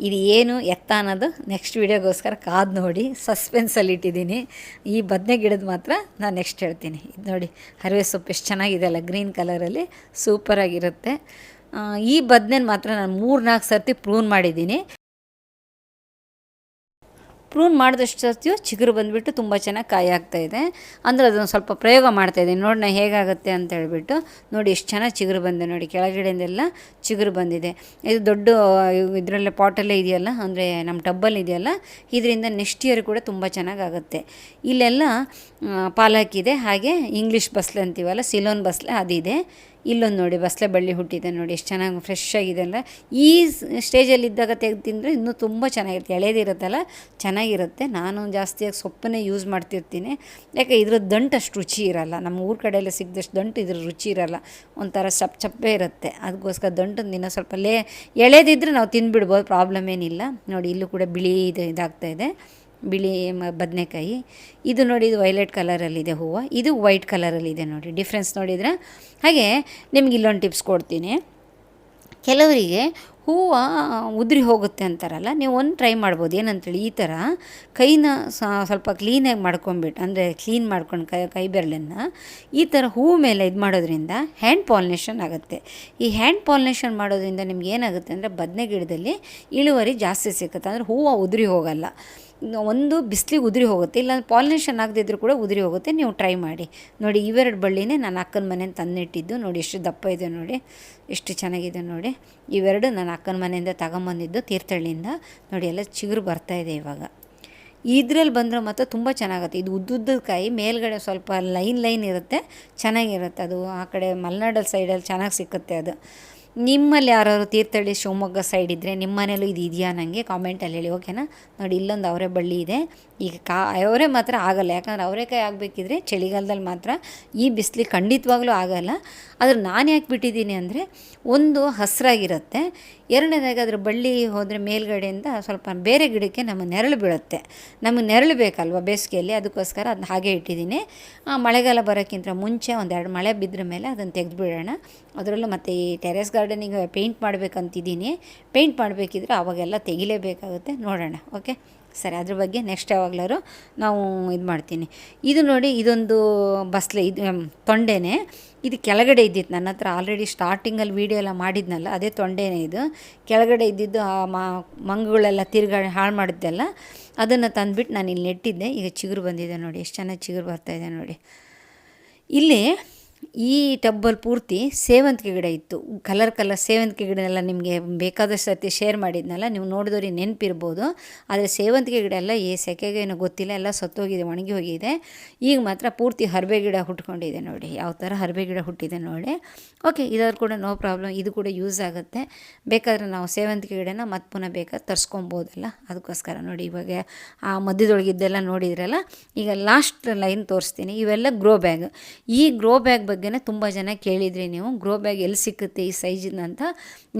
ಇದು ಏನು ಎತ್ತ ಅನ್ನೋದು ನೆಕ್ಸ್ಟ್ ವೀಡಿಯೋಗೋಸ್ಕರ ಕಾದು ನೋಡಿ ಸಸ್ಪೆನ್ಸಲ್ಲಿ ಇಟ್ಟಿದ್ದೀನಿ. ಈ ಬದನೆ ಗಿಡದ ಮಾತ್ರ ನಾನು ನೆಕ್ಸ್ಟ್ ಹೇಳ್ತೀನಿ. ಇದು ನೋಡಿ, ಹರಿವೆ ಸೊಪ್ಪು ಎಷ್ಟು ಚೆನ್ನಾಗಿದೆ ಅಲ್ಲ ಗ್ರೀನ್ ಕಲರಲ್ಲಿ ಸೂಪರಾಗಿರುತ್ತೆ ಈ ಬದನೆ ಮಾತ್ರ ನಾನು ಮೂರು ನಾಲ್ಕು ಸರ್ತಿ ಪ್ರೂನ್ ಮಾಡಿದ್ದೀನಿ. ಪ್ರೂನ್ ಮಾಡಿದಷ್ಟು ಸರ್ತಿಯು ಚಿಗುರು ಬಂದುಬಿಟ್ಟು ತುಂಬ ಚೆನ್ನಾಗಿ ಕಾಯಿ ಆಗ್ತಾ ಇದೆ. ಅಂದರೆ ಅದನ್ನು ಸ್ವಲ್ಪ ಪ್ರಯೋಗ ಮಾಡ್ತಾ ಇದ್ದೀನಿ. ನೋಡಿ ನಾ ಹೇಗಾಗುತ್ತೆ ಅಂತ ಹೇಳ್ಬಿಟ್ಟು ನೋಡಿ ಎಷ್ಟು ಚೆನ್ನಾಗಿ ಚಿಗುರು ಬಂದಿದೆ ನೋಡಿ. ಕೆಳಗಡೆಯಿಂದೆಲ್ಲ ಚಿಗುರು ಬಂದಿದೆ. ಇದು ದೊಡ್ಡ ಇದರಲ್ಲೇ ಪಾಟಲ್ಲೇ ಇದೆಯಲ್ಲ, ಅಂದರೆ ನಮ್ಮ ಟಬ್ಬಲ್ಲಿ ಇದೆಯಲ್ಲ, ಇದರಿಂದ ನೆಕ್ಸ್ಟ್ ಇಯರ್ ಕೂಡ ತುಂಬ ಚೆನ್ನಾಗಾಗುತ್ತೆ ಇಲ್ಲೆಲ್ಲ ಪಾಲಕ್ ಇದೆ, ಹಾಗೆ ಇಂಗ್ಲೀಷ್ ಬಸ್ಲೆ ಅಂತೀವಲ್ಲ ಸಿಲೋನ್ ಬಸ್ಲೆ ಅದಿದೆ. ಇಲ್ಲೊಂದು ನೋಡಿ ಬಸಳೆ ಬಳ್ಳಿ ಹುಟ್ಟಿದೆ ನೋಡಿ, ಎಷ್ಟು ಚೆನ್ನಾಗಿ ಫ್ರೆಶ್ ಆಗಿದೆ ಅಲ್ಲ ಈ ಸ್ಟೇಜಲ್ಲಿ ಇದ್ದಾಗ ತೆಗೆದು ತಿಂದರೆ ಇನ್ನೂ ತುಂಬ ಚೆನ್ನಾಗಿರುತ್ತೆ. ಎಳೆದಿರುತ್ತಲ್ಲ, ಚೆನ್ನಾಗಿರುತ್ತೆ. ನಾನು ಜಾಸ್ತಿಯಾಗಿ ಸೊಪ್ಪನ್ನೇ ಯೂಸ್ ಮಾಡ್ತಿರ್ತೀನಿ. ಯಾಕೆ ಇದ್ರ ದಂಟು ಅಷ್ಟು ರುಚಿ ಇರಲ್ಲ. ನಮ್ಮ ಊರ ಕಡೆಯೆಲ್ಲ ಸಿಗ್ದಷ್ಟು ದಂಟು ಇದ್ರ ರುಚಿ ಇರಲ್ಲ. ಒಂಥರ ಸಪ್ ಚಪ್ಪೆ ಇರುತ್ತೆ. ಅದಕ್ಕೋಸ್ಕರ ದಂಟನ್ನು ದಿನ ಸ್ವಲ್ಪ ಲೇ ಎಳೆದಿದ್ದರೆ ನಾವು ತಿಂದುಬಿಡ್ಬೋದು ಪ್ರಾಬ್ಲಮ್ ಏನಿಲ್ಲ. ನೋಡಿ, ಇಲ್ಲೂ ಕೂಡ ಬಿಳಿ ಇದು ಇದಾಗ್ತಾ ಇದೆ. ಬಿಳಿ ಬದನೆಕಾಯಿ. ಇದು ನೋಡಿ ಇದು ವೈಲೆಟ್ ಕಲರಲ್ಲಿದೆ ಹೂವು. ಇದು ವೈಟ್ ಕಲರಲ್ಲಿದೆ ನೋಡಿ. ಡಿಫ್ರೆನ್ಸ್ ನೋಡಿದ್ರೆ. ಹಾಗೆ ನಿಮ್ಗೆ ಇಲ್ಲೊಂದು ಟಿಪ್ಸ್ ಕೊಡ್ತೀನಿ. ಕೆಲವರಿಗೆ ಹೂವು ಉದುರಿ ಹೋಗುತ್ತೆ ಅಂತಾರಲ್ಲ, ನೀವು ಒಂದು ಟ್ರೈ ಮಾಡ್ಬೋದು. ಏನಂತೇಳಿ, ಈ ಥರ ಕೈನ ಸ್ವಲ್ಪ ಕ್ಲೀನಾಗಿ ಮಾಡ್ಕೊಂಬಿಟ್ಟು ಅಂದರೆ ಕ್ಲೀನ್ ಮಾಡ್ಕೊಂಡು ಕೈ ಕೈ ಬೆರಳನ್ನು, ಈ ಥರ ಹೂವು ಮೇಲೆ ಇದು ಮಾಡೋದ್ರಿಂದ ಹ್ಯಾಂಡ್ ಪಾಲಿನೇಷನ್ ಆಗುತ್ತೆ. ಈ ಹ್ಯಾಂಡ್ ಪಾಲಿನೇಷನ್ ಮಾಡೋದ್ರಿಂದ ನಿಮ್ಗೆ ಏನಾಗುತ್ತೆ ಅಂದರೆ ಬದನೆ ಗಿಡದಲ್ಲಿ ಇಳುವರಿ ಜಾಸ್ತಿ ಸಿಗುತ್ತೆ ಅಂದರೆ ಹೂವು ಉದುರಿ ಹೋಗಲ್ಲ. ಒಂದು ಬಿಸಿಲಿಗೆ ಉದುರಿ ಹೋಗುತ್ತೆ. ಇಲ್ಲ, ಪಾಲಿನೇಷನ್ ಆಗದಿದ್ರು ಕೂಡ ಉದುರಿ ಹೋಗುತ್ತೆ. ನೀವು ಟ್ರೈ ಮಾಡಿ. ನೋಡಿ, ಇವೆರಡು ಬಳ್ಳಿನೇ ನಾನು ಅಕ್ಕನ ಮನೆಯಿಂದ ತಂದಿಟ್ಟಿದ್ದು. ನೋಡಿ, ಎಷ್ಟು ದಪ್ಪ ಇದೆ ನೋಡಿ. ಎಷ್ಟು ಚೆನ್ನಾಗಿದೆ ನೋಡಿ. ಇವೆರಡು ನಾನು ಅಕ್ಕನ ಮನೆಯಿಂದ ತಗೊಂಬಂದಿದ್ದು ತೀರ್ಥಹಳ್ಳಿಯಿಂದ. ನೋಡಿ, ಎಲ್ಲ ಚಿಗುರು ಬರ್ತಾ ಇದೆ ಇವಾಗ. ಇದ್ರಲ್ಲಿ ಬಂದರೆ ಮಾತ್ರ ತುಂಬ ಚೆನ್ನಾಗುತ್ತೆ. ಇದು ಉದ್ದುದ್ದದ ಕಾಯಿ, ಮೇಲ್ಗಡೆ ಸ್ವಲ್ಪ ಲೈನ್ ಲೈನ್ ಇರುತ್ತೆ. ಚೆನ್ನಾಗಿರುತ್ತೆ ಅದು. ಆ ಕಡೆ ಮಲೆನಾಡಲ್ ಸೈಡಲ್ಲಿ ಚೆನ್ನಾಗಿ ಸಿಕ್ಕುತ್ತೆ ಅದು. ನಿಮ್ಮಲ್ಲಿ ಯಾರಾದ್ರು ತೀರ್ಥಹಳ್ಳಿ ಶಿವಮೊಗ್ಗ ಸೈಡ್ ಇದ್ದರೆ ನಿಮ್ಮ ಮನೇಲೂ ಇದು ಇದೆಯಾ ನನಗೆ ಕಾಮೆಂಟಲ್ಲಿ ಹೇಳಿ ಓಕೆನಾ ನೋಡಿ, ಇಲ್ಲೊಂದು ಅವರೆ ಬಳ್ಳಿ ಇದೆ. ಈಗ ಕಾ, ಅವರೆ ಮಾತ್ರ ಆಗಲ್ಲ. ಯಾಕಂದರೆ ಅವರೆಕಾಯಿ ಆಗಬೇಕಿದ್ರೆ ಚಳಿಗಾಲದಲ್ಲಿ ಮಾತ್ರ ಈ ಬಿಸಿಲು ಖಂಡಿತವಾಗ್ಲೂ ಆಗಲ್ಲ. ಆದರೆ ನಾನು ಯಾಕೆ ಬಿಟ್ಟಿದ್ದೀನಿ ಅಂದರೆ, ಒಂದು ಹಸಿರಾಗಿರುತ್ತೆ. ಎರಡನೇದಾಗಿ ಅದ್ರ ಬಳ್ಳಿ ಹೋದರೆ ಮೇಲ್ಗಡೆಯಿಂದ ಸ್ವಲ್ಪ ಬೇರೆ ಗಿಡಕ್ಕೆ ನಮ್ಮ ನೆರಳು ಬೀಳುತ್ತೆ. ನಮಗೆ ನೆರಳು ಬೇಕಲ್ವ ಬೇಸಿಗೆಯಲ್ಲಿ? ಅದಕ್ಕೋಸ್ಕರ ಅದನ್ನ ಹಾಗೆ ಇಟ್ಟಿದ್ದೀನಿ. ಆ, ಮಳೆಗಾಲ ಬರೋಕ್ಕಿಂತ ಮುಂಚೆ ಒಂದೆರಡು ಮಳೆ ಬಿದ್ದ ಮೇಲೆ ಅದನ್ನು ತೆಗೆದುಬಿಡೋಣ. ಅದರಲ್ಲೂ ಮತ್ತು ಈ ಟೆರೆಸ್ ಗಾರ್ಡನಿಗೆ ಪೇಂಟ್ ಮಾಡಬೇಕಂತಿದ್ದೀನಿ. ಪೇಂಟ್ ಮಾಡಬೇಕಿದ್ರೆ ಅವಾಗೆಲ್ಲ ತೆಗಿಲೇಬೇಕಾಗುತ್ತೆ. ನೋಡೋಣ ಓಕೆ? ಸರಿ ಅದ್ರ ಬಗ್ಗೆ ನೆಕ್ಸ್ಟ್ ಯಾವಾಗಲಾರು ನಾವು ಇದು ಮಾಡ್ತೀನಿ ಇದು ನೋಡಿ ಇದೊಂದು ಬಸ್ಲೆ ಇದು ತೊಂಡೆನೇ. ಇದು ಕೆಳಗಡೆ ಇದ್ದಿತ್ತು. ನನ್ನ ಹತ್ರ ಆಲ್ರೆಡಿ ಸ್ಟಾರ್ಟಿಂಗಲ್ಲಿ ವೀಡಿಯೋ ಎಲ್ಲ ಮಾಡಿದ್ನಲ್ಲ, ಅದೇ ತೊಂಡೆನೇ ಇದು. ಕೆಳಗಡೆ ಇದ್ದಿದ್ದು ಆ ಮಂಗುಗಳೆಲ್ಲ ತಿರ್ಗಾಡಿ ಹಾಳು ಮಾಡಿದ್ದೆಲ್ಲ, ಅದನ್ನು ತಂದುಬಿಟ್ಟು ನಾನು ಇಲ್ಲಿ ನೆಟ್ಟಿದ್ದೆ. ಈಗ ಚಿಗುರು ಬಂದಿದೆ ನೋಡಿ, ಎಷ್ಟು ಚೆನ್ನಾಗಿ ಚಿಗುರು ಬರ್ತಾಯಿದೆ ನೋಡಿ. ಇಲ್ಲಿ ಈ ಟಬ್ಬಲ್ಲಿ ಪೂರ್ತಿ ಸೇವಂತಿಗೆ ಗಿಡ ಇತ್ತು. ಕಲರ್ ಕಲರ್ ಸೇವಂತಿಗೆ ಗಿಡನೆಲ್ಲ ನಿಮಗೆ ಬೇಕಾದಷ್ಟು ಸರ್ತಿ ಶೇರ್ ಮಾಡಿದ್ನಲ್ಲ, ನೀವು ನೋಡಿದವ್ರಿಗೆ ನೆನಪಿರ್ಬೋದು. ಆದರೆ ಸೇವಂತಿಗೆ ಗಿಡ ಎಲ್ಲ ಈ ಸೆಕೆಗೆ ಏನೋ ಗೊತ್ತಿಲ್ಲ, ಎಲ್ಲ ಸತ್ತೋಗಿದೆ, ಒಣಗಿ ಹೋಗಿದೆ. ಈಗ ಮಾತ್ರ ಪೂರ್ತಿ ಹರಬೆ ಗಿಡ ಹುಟ್ಕೊಂಡಿದೆ ನೋಡಿ, ಯಾವ ಥರ ಹರಬೆ ಗಿಡ ಹುಟ್ಟಿದೆ ನೋಡಿ. ಓಕೆ ಇದಾದ್ರು ಕೂಡ ನೋ ಪ್ರಾಬ್ಲಮ್ ಇದು ಕೂಡ ಯೂಸ್ ಆಗುತ್ತೆ. ಬೇಕಾದರೆ ನಾವು ಸೇವಂತಿಗೆ ಗಿಡನ ಮತ್ತೆ ಪುನಃ ಬೇಕಾದ ತರಿಸ್ಕೊಬೋದಲ್ಲ, ಅದಕ್ಕೋಸ್ಕರ ನೋಡಿ ಇವಾಗ ಆ ಮಧ್ಯದೊಳಗಿದ್ದೆಲ್ಲ ನೋಡಿದ್ರಲ್ಲ, ಈಗ ಲಾಸ್ಟ್ ಲೈನ್ ತೋರಿಸ್ತೀನಿ. ಇವೆಲ್ಲ ಗ್ರೋ ಬ್ಯಾಗ್ ಈ ಗ್ರೋ ಬ್ಯಾಗ್ ಬಗ್ಗೆನೇ ತುಂಬ ಜನ ಕೇಳಿದ್ರಿ ನೀವು ಗ್ರೋ ಬ್ಯಾಗ್ ಎಲ್ಲಿ ಸಿಕ್ಕುತ್ತೆ ಈ ಸೈಜಿನ ಅಂತ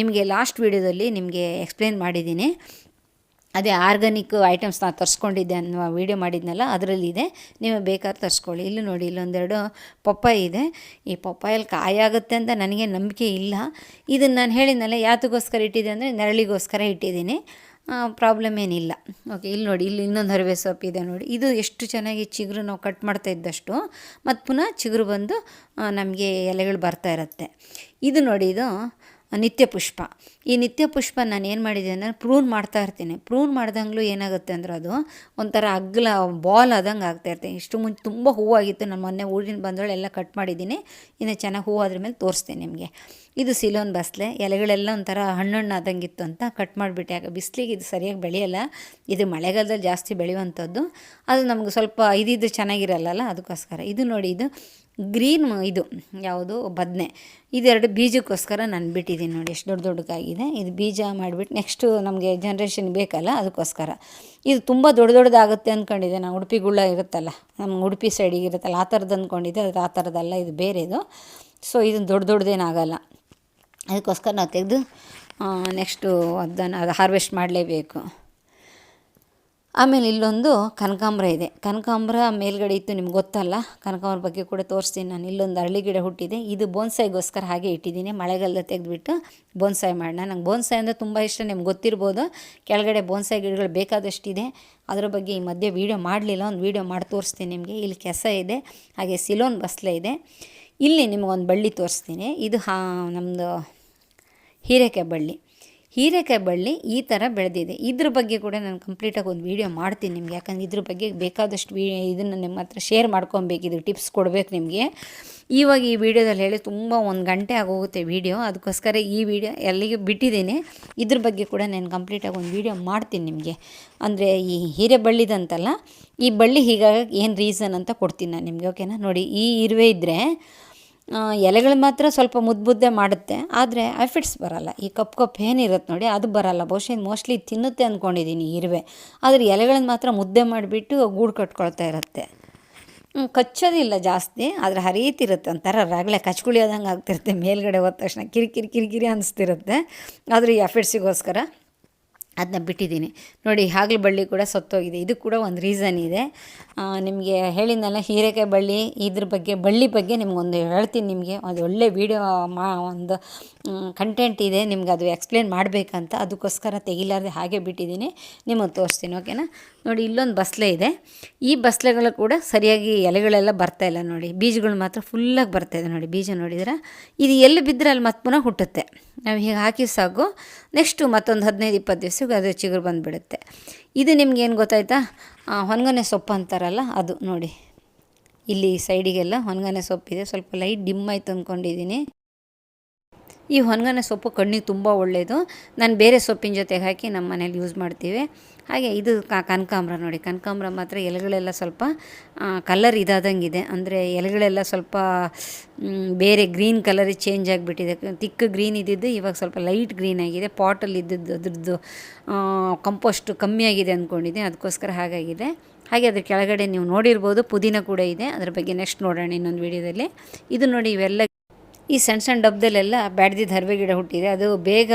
ನಿಮಗೆ ಲಾಸ್ಟ್ ವೀಡಿಯೋದಲ್ಲಿ ನಿಮಗೆ ಎಕ್ಸ್ಪ್ಲೇನ್ ಮಾಡಿದ್ದೀನಿ. ಅದೇ ಆರ್ಗಾನಿಕ್ ಐಟಮ್ಸ್ ನಾನು ತರಿಸ್ಕೊಂಡಿದ್ದೆ ಅನ್ನೋ ವೀಡಿಯೋ ಮಾಡಿದ್ನಲ್ಲ ಅದರಲ್ಲಿದೆ ನೀವು ಬೇಕಾದ್ರೆ ತರಿಸ್ಕೊಳ್ಳಿ. ಇಲ್ಲಿ ನೋಡಿ, ಇಲ್ಲೊಂದೆರಡು ಪಪ್ಪಾಯಿ ಇದೆ. ಈ ಪಪ್ಪಾಯಲ್ಲಿ ಕಾಯಾಗುತ್ತೆ ಅಂತ ನನಗೆ ನಂಬಿಕೆ ಇಲ್ಲ. ಇದನ್ನು ನಾನು ಹೇಳಿದ್ನಲ್ಲ ಯಾತಕ್ಕೋಸ್ಕರ ಇಟ್ಟಿದ್ದೆ ಅಂದರೆ ನೆರಳಿಗೋಸ್ಕರ ಇಟ್ಟಿದ್ದೀನಿ. ಪ್ರಾಬ್ಲಮ್ ಏನಿಲ್ಲ. ಓಕೆ ಇಲ್ಲಿ ನೋಡಿ, ಇಲ್ಲಿ ಇನ್ನೊಂದು ಹರಿವೆ ಸೊಪ್ಪು ಇದೆ ನೋಡಿ. ಇದು ಎಷ್ಟು ಚೆನ್ನಾಗಿ ಚಿಗುರು ನಾವು ಕಟ್ ಮಾಡ್ತಾ ಇದ್ದಷ್ಟು, ಮತ್ತು ಪುನಃ ಚಿಗುರು ಬಂದು ನಮಗೆ ಎಲೆಗಳು ಬರ್ತಾ ಇರುತ್ತೆ. ಇದು ನೋಡಿ, ಇದು ನಿತ್ಯ ಪುಷ್ಪ. ಈ ನಿತ್ಯ ಪುಷ್ಪ ನಾನು ಏನು ಮಾಡಿದ್ದೀನಿ ಅಂದರೆ ಪ್ರೂನ್ ಮಾಡ್ತಾ ಇರ್ತೀನಿ. ಪ್ರೂನ್ ಮಾಡ್ದಂಗ್ಲೂ ಏನಾಗುತ್ತೆ ಅಂದ್ರೆ ಅದು ಒಂಥರ ಅಗ್ಲ ಬಾಲ್ ಆದಂಗೆ ಆಗ್ತಾ ಇರ್ತೀನಿ ಇಷ್ಟು ಮುಂಚೆ ತುಂಬ ಹೂವಾಗಿತ್ತು. ನಾನು ಮೊನ್ನೆ ಊರಿನ ಬಂದವಳು ಎಲ್ಲ ಕಟ್ ಮಾಡಿದ್ದೀನಿ. ಇನ್ನು ಚೆನ್ನಾಗಿ ಹೂವು ಅದ್ರ ಮೇಲೆ ತೋರಿಸ್ತೀನಿ ನಿಮಗೆ. ಇದು ಸಿಲೋನ್ ಬಸ್ಲೆ. ಎಲೆಗಳೆಲ್ಲ ಒಂಥರ ಹಣ್ಣಣ್ಣು ಆದಂಗಿತ್ತು ಅಂತ ಕಟ್ ಮಾಡಿಬಿಟ್ಟೆ. ಯಾಕೆ ಬಿಸಿಲಿಗೆ ಇದು ಸರಿಯಾಗಿ ಬೆಳೆಯಲ್ಲ. ಇದು ಮಳೆಗಾಲದಲ್ಲಿ ಜಾಸ್ತಿ ಬೆಳೆಯುವಂಥದ್ದು. ಅದು ನಮಗೆ ಸ್ವಲ್ಪ ಇದಿದ್ದು ಚೆನ್ನಾಗಿರಲ್ಲ ಅದಕ್ಕೋಸ್ಕರ. ಇದು ನೋಡಿ, ಇದು ಗ್ರೀನ್ ಇದು, ಯಾವುದು, ಬದನೆ. ಇದೆರಡು ಬೀಜಕ್ಕೋಸ್ಕರ ನಾನು ಬಿಟ್ಟಿದ್ದೀನಿ ನೋಡಿ, ಎಷ್ಟು ದೊಡ್ಡ ದೊಡ್ಡದಾಗಿದೆ. ಇದು ಬೀಜ ಮಾಡಿಬಿಟ್ಟು ನೆಕ್ಸ್ಟು ನಮಗೆ ಜನ್ರೇಷನ್ ಬೇಕಲ್ಲ, ಅದಕ್ಕೋಸ್ಕರ. ಇದು ತುಂಬ ದೊಡ್ಡ ದೊಡ್ಡದಾಗುತ್ತೆ ಅಂದ್ಕೊಂಡಿದ್ದೆ ನಾನು ಉಡುಪಿ ಗುಳ್ಳ ಇರುತ್ತಲ್ಲ ನಮ್ಮ ಉಡುಪಿ ಸೈಡಿಗೆ ಇರುತ್ತಲ್ಲ, ಆ ಥರದ್ದು ಅಂದ್ಕೊಂಡಿದ್ದೆ ಅದು ಆ ಥರದ್ದಲ್ಲ ಇದು ಬೇರೆದು. ಸೊ ಇದು ದೊಡ್ಡ ದೊಡ್ಡದೇನಾಗಲ್ಲ ಅದಕ್ಕೋಸ್ಕರ ನಾವು ತೆಗೆದು ನೆಕ್ಸ್ಟು ಅದನ್ನು, ಅದು ಹಾರ್ವೆಸ್ಟ್ ಮಾಡಲೇಬೇಕು. ಆಮೇಲೆ ಇಲ್ಲೊಂದು ಕನಕಾಂಬ್ರ ಇದೆ. ಕನಕಾಂಬ್ರ ಮೇಲ್ಗಡೆ ಇತ್ತು, ನಿಮ್ಗೆ ಗೊತ್ತಲ್ಲ? ಕನಕಾಂಬ್ರ ಬಗ್ಗೆ ಕೂಡ ತೋರಿಸ್ತೀನಿ ನಾನು. ಇಲ್ಲೊಂದು ಅರಳಿ ಗಿಡ ಹುಟ್ಟಿದೆ. ಇದು ಬೋನ್ಸಾಯಿಗೋಸ್ಕರ ಹಾಗೆ ಇಟ್ಟಿದ್ದೀನಿ. ಮಳೆಗಾಲದ ತೆಗೆದುಬಿಟ್ಟು ಬೋನ್ಸಾಯಿ ಮಾಡೋಣ. ನಂಗೆ ಬೋನ್ಸಾಯಿ ಅಂದರೆ ತುಂಬ ಇಷ್ಟ. ನಿಮ್ಗೆ ಗೊತ್ತಿರ್ಬೋದು, ಕೆಳಗಡೆ ಬೋನ್ಸಾಯಿ ಗಿಡಗಳು ಬೇಕಾದಷ್ಟಿದೆ. ಅದರ ಬಗ್ಗೆ ಈ ಮಧ್ಯೆ ವೀಡಿಯೋ ಮಾಡಲಿಲ್ಲ. ಒಂದು ವೀಡಿಯೋ ಮಾಡಿ ತೋರಿಸ್ತೀನಿ ನಿಮಗೆ. ಇಲ್ಲಿ ಕೆಸ ಇದೆ, ಹಾಗೆ ಸಿಲೋನ್ ಬಸ್ಲೆ ಇದೆ. ಇಲ್ಲಿ ನಿಮಗೊಂದು ಬಳ್ಳಿ ತೋರಿಸ್ತೀನಿ. ಇದು ಹಾ ನಮ್ಮದು ಹೀರೆಕಾಯಿ ಬಳ್ಳಿ. ಹೀರೆಕಾಯಿ ಬಳ್ಳಿ ಈ ಥರ ಬೆಳೆದಿದೆ. ಇದ್ರ ಬಗ್ಗೆ ಕೂಡ ನಾನು ಕಂಪ್ಲೀಟಾಗಿ ಒಂದು ವೀಡಿಯೋ ಮಾಡ್ತೀನಿ ನಿಮಗೆ. ಯಾಕಂದ್ರೆ ಇದ್ರ ಬಗ್ಗೆ ಬೇಕಾದಷ್ಟು ವೀ, ಇದನ್ನು ನಿಮ್ಮ ಹತ್ರ ಶೇರ್ ಮಾಡ್ಕೊಬೇಕಿದ್ರು ಟಿಪ್ಸ್ ಕೊಡಬೇಕು ನಿಮಗೆ. ಇವಾಗ ಈ ವಿಡಿಯೋದಲ್ಲಿ ಹೇಳಿ ತುಂಬ ಒಂದು ಗಂಟೆ ಆಗೋಗುತ್ತೆ ವೀಡಿಯೋ ಅದಕ್ಕೋಸ್ಕರ ಈ ವಿಡಿಯೋ ಎಲ್ಲಿಗೆ ಬಿಟ್ಟಿದ್ದೀನಿ, ಇದ್ರ ಬಗ್ಗೆ ಕೂಡ ನಾನು ಕಂಪ್ಲೀಟಾಗಿ ಒಂದು ವೀಡಿಯೋ ಮಾಡ್ತೀನಿ ನಿಮಗೆ. ಅಂದರೆ ಈ ಹೀರೆ ಬಳ್ಳಿದಂತಲ್ಲ, ಈ ಬಳ್ಳಿ ಹೀಗಾಗಿ ಏನು ರೀಸನ್ ಅಂತ ಕೊಡ್ತೀನಿ ನಾನು ನಿಮಗೆ ಓಕೆನಾ ನೋಡಿ, ಈ ಇರುವೆ ಇದ್ದರೆ ಎಲೆಗಳು ಮಾತ್ರ ಸ್ವಲ್ಪ ಮುದ್ದು ಮುದ್ದೆ ಮಾಡುತ್ತೆ. ಆದರೆ ಎಫಿಟ್ಸ್ ಬರಲ್ಲ. ಈ ಕಪ್ ಕಪ್ ಏನಿರುತ್ತೆ ನೋಡಿ, ಅದು ಬರಲ್ಲ. ಬಹುಶಃ ಮೋಸ್ಟ್ಲಿ ತಿನ್ನುತ್ತೆ ಅಂದ್ಕೊಂಡಿದ್ದೀನಿ ಇರುವೆ ಆದರೆ ಎಲೆಗಳನ್ನು ಮಾತ್ರ ಮುದ್ದೆ ಮಾಡಿಬಿಟ್ಟು ಗೂಡು ಕಟ್ಕೊಳ್ತಾ ಇರುತ್ತೆ. ಕಚ್ಚೋದಿಲ್ಲ ಜಾಸ್ತಿ, ಆದರೆ ಹರಿಯುತ್ತಿರುತ್ತೆ ಒಂಥರ ರಗಳೆ ಕಚ್ಕುಳಿಯೋದಂಗೆ ಆಗ್ತಿರುತ್ತೆ. ಮೇಲ್ಗಡೆ ಹೋದ ತಕ್ಷಣ ಕಿರಿಕಿರಿ ಕಿರಿಕಿರಿ ಅನಿಸ್ತಿರುತ್ತೆ. ಆದರೆ ಈ ಎಫಿಟ್ಸಿಗೋಸ್ಕರ ಅದನ್ನ ಬಿಟ್ಟಿದ್ದೀನಿ. ನೋಡಿ ಹಾಗಲ ಬಳ್ಳಿ ಕೂಡ ಸತ್ತೋಗಿದೆ. ಇದು ಕೂಡ ಒಂದು ರೀಸನ್ ಇದೆ. ನಿಮಗೆ ಹೇಳಿದ್ನಲ್ಲ, ಹೀರೆಕಾಯಿ ಬಳ್ಳಿ, ಇದ್ರ ಬಗ್ಗೆ, ಬಳ್ಳಿ ಬಗ್ಗೆ ನಿಮ್ಗೊಂದು ಹೇಳ್ತೀನಿ ನಿಮಗೆ. ಒಂದು ಒಳ್ಳೆ ವೀಡಿಯೋ ಮಾ, ಒಂದು ಕಂಟೆಂಟ್ ಇದೆ. ನಿಮ್ಗೆ ಅದು ಎಕ್ಸ್ಪ್ಲೇನ್ ಮಾಡಬೇಕಂತ. ಅದಕ್ಕೋಸ್ಕರ ತೆಗಿಲಾರ್ದೆ ಹಾಗೆ ಬಿಟ್ಟಿದ್ದೀನಿ. ನಿಮಗೆ ತೋರಿಸ್ತೀನಿ ಓಕೆನಾ ನೋಡಿ, ಇಲ್ಲೊಂದು ಬಸ್ಲೆ ಇದೆ. ಈ ಬಸ್ಲೆಗಳು ಕೂಡ ಸರಿಯಾಗಿ ಎಲೆಗಳೆಲ್ಲ ಬರ್ತಾಯಿಲ್ಲ ನೋಡಿ. ಬೀಜಗಳು ಮಾತ್ರ ಫುಲ್ಲಾಗಿ ಬರ್ತಾಯಿದೆ ನೋಡಿ. ಬೀಜ ನೋಡಿದ್ರೆ ಇದು ಎಲ್ಲಿ ಬಿದ್ದರೆ ಅಲ್ಲಿ ಮತ್ತೆ ಪುನಃ ಹುಟ್ಟುತ್ತೆ. ನಾವು ಹೀಗೆ ಹಾಕಿ ಸಾಕು ನೆಕ್ಸ್ಟು ಮತ್ತೊಂದು ಹದಿನೈದು, ಇಪ್ಪತ್ತು ದಿವ್ಸಕ್ಕೆ ಅದು ಚಿಗುರು ಬಂದುಬಿಡುತ್ತೆ. ಇದು ನಿಮ್ಗೇನು ಗೊತ್ತಾಯ್ತಾ? ಹೊನ್ಗನೆ ಸೊಪ್ಪು ಅಂತಾರಲ್ಲ ಅದು ನೋಡಿ. ಇಲ್ಲಿ ಸೈಡಿಗೆಲ್ಲ ಹೊನ್ಗನೆ ಸೊಪ್ಪಿದೆ. ಸ್ವಲ್ಪ ಲೈಟ್ ಡಿಮ್ ಆಯ್ತು ಅಂದ್ಕೊಂಡಿದ್ದೀನಿ ಈ ಹೊನ್ಗನೆ ಸೊಪ್ಪು ಕಣ್ಣಿಗೆ ತುಂಬ ಒಳ್ಳೆಯದು. ನಾನು ಬೇರೆ ಸೊಪ್ಪಿನ ಜೊತೆಗೆ ಹಾಕಿ ನಮ್ಮ ಮನೇಲಿ ಯೂಸ್ ಮಾಡ್ತೀವಿ. ಹಾಗೆ ಇದು ಕನಕಾಂಬ್ರ ನೋಡಿ. ಕನಕಾಂಬ್ರ ಮಾತ್ರ ಎಲೆಗಳೆಲ್ಲ ಸ್ವಲ್ಪ ಕಲರ್ ಇದಾದಂಗಿದೆ. ಅಂದರೆ ಎಲೆಗಳೆಲ್ಲ ಸ್ವಲ್ಪ ಬೇರೆ ಗ್ರೀನ್ ಕಲರ್ ಚೇಂಜ್ ಆಗಿಬಿಟ್ಟಿದೆ. ತಿಕ್ಕ ಗ್ರೀನ್ ಇದ್ದಿದ್ದು ಇವಾಗ ಸ್ವಲ್ಪ ಲೈಟ್ ಗ್ರೀನ್ ಆಗಿದೆ. ಪಾಟಲ್ಲಿ ಇದ್ದಿದ್ದು ಅದ್ರದ್ದು ಕಂಪೋಸ್ಟ್ ಕಮ್ಮಿ ಆಗಿದೆ ಅಂದ್ಕೊಂಡಿದ್ದೆ ಅದಕ್ಕೋಸ್ಕರ ಹಾಗಾಗಿದೆ. ಹಾಗೆ ಅದ್ರ ಕೆಳಗಡೆ ನೀವು ನೋಡಿರ್ಬೋದು, ಪುದೀನ ಕೂಡ ಇದೆ. ಅದ್ರ ಬಗ್ಗೆ ನೆಕ್ಸ್ಟ್ ನೋಡೋಣ ಇನ್ನೊಂದು ವೀಡಿಯೋದಲ್ಲಿ ಇದು ನೋಡಿ ಇವೆಲ್ಲ ಈ ಸಣ್ಣ ಸಣ್ಣ ಡಬ್ಬದಲ್ಲೆಲ್ಲ ಬ್ಯಾಡ್ದಿದ್ದು ಧರ್ವೆ ಗಿಡ ಹುಟ್ಟಿದೆ. ಅದು ಬೇಗ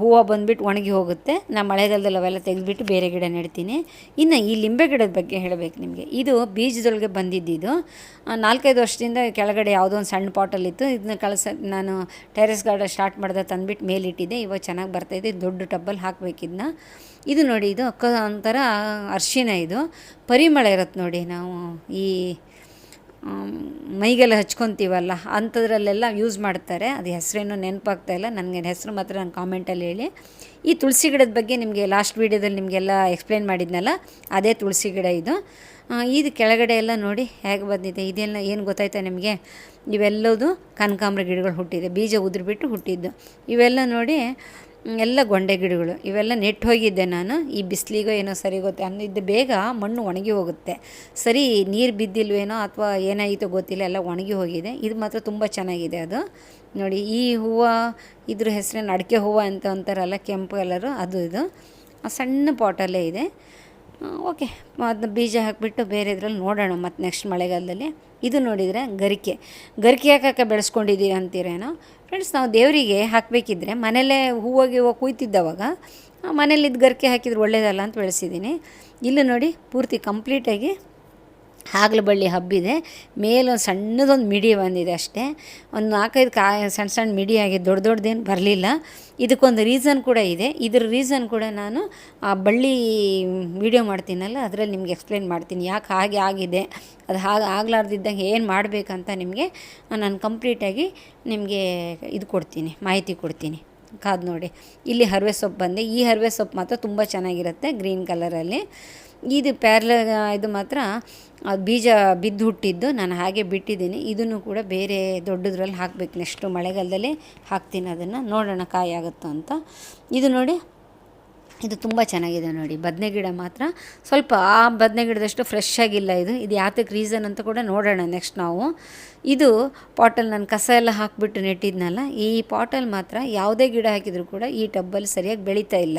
ಹೂವು ಬಂದುಬಿಟ್ಟು ಒಣಗಿ ಹೋಗುತ್ತೆ. ನಾ ಮಳೆಗಾಲದಲ್ಲಿ ಅವೆಲ್ಲ ತೆಗೆದುಬಿಟ್ಟು ಬೇರೆ ಗಿಡ ನೆಡ್ತೀನಿ. ಇನ್ನು ಈ ಲಿಂಬೆ ಗಿಡದ ಬಗ್ಗೆ ಹೇಳಬೇಕು ನಿಮಗೆ. ಇದು ಬೀಜದೊಳಗೆ ಬಂದಿದ್ದಿದ್ದು ನಾಲ್ಕೈದು ವರ್ಷದಿಂದ ಕೆಳಗಡೆ ಯಾವುದೋ ಒಂದು ಸಣ್ಣ ಪಾಟಲ್ಲಿತ್ತು ಇದನ್ನ ಕಳಿಸ, ನಾನು ಟೆರೆಸ್ ಗಾರ್ಡನ್ ಸ್ಟಾರ್ಟ್ ಮಾಡಿದೆ ತಂದುಬಿಟ್ಟು ಮೇಲಿಟ್ಟಿದ್ದೆ. ಇವಾಗ ಚೆನ್ನಾಗಿ ಬರ್ತಾಯಿದೆ ದೊಡ್ಡ ಟಬ್ಬಲ್ಲಿ ಹಾಕಬೇಕಿದ್ನ ಇದು ನೋಡಿ ಇದು ಅಕ್ಕ ಒಂಥರ ಅರ್ಶಿನ ಇದು. ಪರಿಮಳ ಇರುತ್ತೆ ನೋಡಿ ನಾವು ಈ ಮೈಗೆಲ್ಲ ಹಚ್ಕೊತೀವಲ್ಲ, ಅಂಥದ್ರಲ್ಲೆಲ್ಲ ಯೂಸ್ ಮಾಡ್ತಾರೆ. ಅದು ಹೆಸರೇನು ನೆನಪಾಗ್ತಾ ಇಲ್ಲ. ನನಗೆ ಹೆಸರು ಮಾತ್ರ ನಾನು ಕಾಮೆಂಟಲ್ಲಿ ಹೇಳಿ. ಈ ತುಳಸಿ ಗಿಡದ ಬಗ್ಗೆ ನಿಮಗೆ ಲಾಸ್ಟ್ ವೀಡಿಯೋದಲ್ಲಿ ನಿಮಗೆಲ್ಲ ಎಕ್ಸ್ಪ್ಲೇನ್ ಮಾಡಿದ್ನಲ್ಲ, ಅದೇ ತುಳಸಿ ಗಿಡ ಇದು. ಇದು ಕೆಳಗಡೆ ಎಲ್ಲ ನೋಡಿ ಹೇಗೆ ಬಂದಿದೆ, ಇದೆಲ್ಲ ಏನು ಗೊತ್ತಾಯ್ತಾ ನಿಮಗೆ? ಇವೆಲ್ಲದು ಕನಕಾಂಬ್ರ ಗಿಡಗಳು ಹುಟ್ಟಿದೆ, ಬೀಜ ಉದುರಿಬಿಟ್ಟು ಹುಟ್ಟಿದ್ದು. ಇವೆಲ್ಲ ನೋಡಿ ಎಲ್ಲ ಗೊಂಡೆ ಗಿಡಗಳು ಇವೆಲ್ಲ ನೆಟ್ಟು ಹೋಗಿದ್ದೆ ನಾನು. ಈ ಬಿಸಿಲಿಗೋ ಏನೋ ಸರಿ ಗೊತ್ತೆ ಅಂದಿದ್ದು ಬೇಗ ಮಣ್ಣು ಒಣಗಿ ಹೋಗುತ್ತೆ. ಸರಿ ನೀರು ಬಿದ್ದಿಲ್ವೇನೋ ಅಥವಾ ಏನಾಯಿತೋ ಗೊತ್ತಿಲ್ಲ ಎಲ್ಲ ಒಣಗಿ ಹೋಗಿದೆ. ಇದು ಮಾತ್ರ ತುಂಬ ಚೆನ್ನಾಗಿದೆ ಅದು. ನೋಡಿ ಈ ಹೂವು, ಇದ್ರ ಹೆಸರೇನು ಅಡಿಕೆ ಹೂವು ಅಂತ ಅಂತಾರಲ್ಲ ಕೆಂಪು ಕಲರು ಅದು ಇದು. ಸಣ್ಣ ಪಾಟಲ್ಲೇ ಇದೆ. ಓಕೆ. ಅದನ್ನ ಬೀಜ ಹಾಕಿಬಿಟ್ಟು ಬೇರೆ ಇದ್ರಲ್ಲಿ ನೋಡೋಣ ಮತ್ತು ನೆಕ್ಸ್ಟ್ ಮಳೆಗಾಲದಲ್ಲಿ. ಇದು ನೋಡಿದರೆ ಗರಿಕೆ. ಗರಿಕೆ ಹಾಕಕ್ಕೆ ಬೆಳೆಸ್ಕೊಂಡಿದ್ದೀವಿ ಅಂತೀರೇನೋ? ಫ್ರೆಂಡ್ಸ್ ನಾವು ದೇವರಿಗೆ ಹಾಕಬೇಕಿದ್ರೆ ಮನೆಯಲ್ಲೇ ಹೂವಾಗಿ ಹೋಗಿ ಕುಯ್ತಿದ್ದವಾಗ ಮನೇಲಿದ್ದು ಗರಿಕೆ ಹಾಕಿದ್ರೆ ಒಳ್ಳೆಯದಲ್ಲ ಅಂತ ಬೆಳೆಸಿದ್ದೀನಿ. ಇಲ್ಲಿ ನೋಡಿ, ಪೂರ್ತಿ ಕಂಪ್ಲೀಟಾಗಿ ಹಾಗಲ ಬಳ್ಳಿ ಹಬ್ಬಿದೆ ಮೇಲೊಂದು ಸಣ್ಣದೊಂದು ಮಿಡಿ ಬಂದಿದೆ ಅಷ್ಟೇ. ಒಂದು ನಾಲ್ಕೈದು ಕಾ, ಸಣ್ಣ ಸಣ್ಣ ಮಿಡಿ ಆಗಿದೆ. ದೊಡ್ಡ ದೊಡ್ಡದೇನು ಬರಲಿಲ್ಲ. ಇದಕ್ಕೊಂದು ರೀಸನ್ ಕೂಡ ಇದೆ. ಇದ್ರ ರೀಸನ್ ಕೂಡ ನಾನು ಆ ಬಳ್ಳಿ ವಿಡಿಯೋ ಮಾಡ್ತೀನಲ್ಲ, ಅದರಲ್ಲಿ ನಿಮ್ಗೆ ಎಕ್ಸ್ಪ್ಲೇನ್ ಮಾಡ್ತೀನಿ. ಯಾಕೆ ಹಾಗೆ ಆಗಿದೆ? ಅದು ಹಾಗೆ ಆಗಲಾರ್ದಿದ್ದಂಗೆ ಏನು ಮಾಡಬೇಕಂತ ನಿಮಗೆ ನಾನು ಕಂಪ್ಲೀಟಾಗಿ ನಿಮಗೆ ಇದು ಕೊಡ್ತೀನಿ, ಮಾಹಿತಿ ಕೊಡ್ತೀನಿ. ಕಾದು ನೋಡಿ. ಇಲ್ಲಿ ಹರವೆ ಸೊಪ್ಪು ಬಂದೆ. ಈ ಹರವೆ ಸೊಪ್ಪು ಮಾತ್ರ ತುಂಬ ಚೆನ್ನಾಗಿರುತ್ತೆ ಗ್ರೀನ್ ಕಲರಲ್ಲಿ. ಇದು ಪ್ಯಾರ್ಲ, ಇದು ಮಾತ್ರ ಬೀಜ ಬಿದ್ದು ಹುಟ್ಟಿದ್ದು. ನಾನು ಹಾಗೆ ಬಿಟ್ಟಿದ್ದೀನಿ. ಇದನ್ನು ಕೂಡ ಬೇರೆ ದೊಡ್ಡದ್ರಲ್ಲಿ ಹಾಕಬೇಕು. ನೆಕ್ಸ್ಟು ಮಳೆಗಾಲದಲ್ಲಿ ಹಾಕ್ತೀನಿ ಅದನ್ನು. ನೋಡೋಣ ಕಾಯಿ ಆಗುತ್ತೋ ಅಂತ. ಇದು ನೋಡಿ ಇದು ತುಂಬ ಚೆನ್ನಾಗಿದೆ ನೋಡಿ. ಬದನೆ ಗಿಡ ಮಾತ್ರ. ಸ್ವಲ್ಪ ಆ ಬದನೆ ಗಿಡದಷ್ಟು ಫ್ರೆಶ್ ಆಗಿಲ್ಲ ಇದು. ಇದು ಯಾತಕ್ಕೆ ರೀಸನ್ ಅಂತ ಕೂಡ ನೋಡೋಣ ನೆಕ್ಸ್ಟ್ ನಾವು. ಇದು ಪಾಟಲ್ ನಾನು ಕಸ ಎಲ್ಲ ಹಾಕಿಬಿಟ್ಟು ನೆಟ್ಟಿದ್ನಲ್ಲ, ಈ ಪಾಟಲ್ ಮಾತ್ರ ಯಾವುದೇ ಗಿಡ ಹಾಕಿದರೂ ಕೂಡ ಈ ಟಬ್ಬಲ್ಲಿ ಸರಿಯಾಗಿ ಬೆಳೀತಾ ಇಲ್ಲ.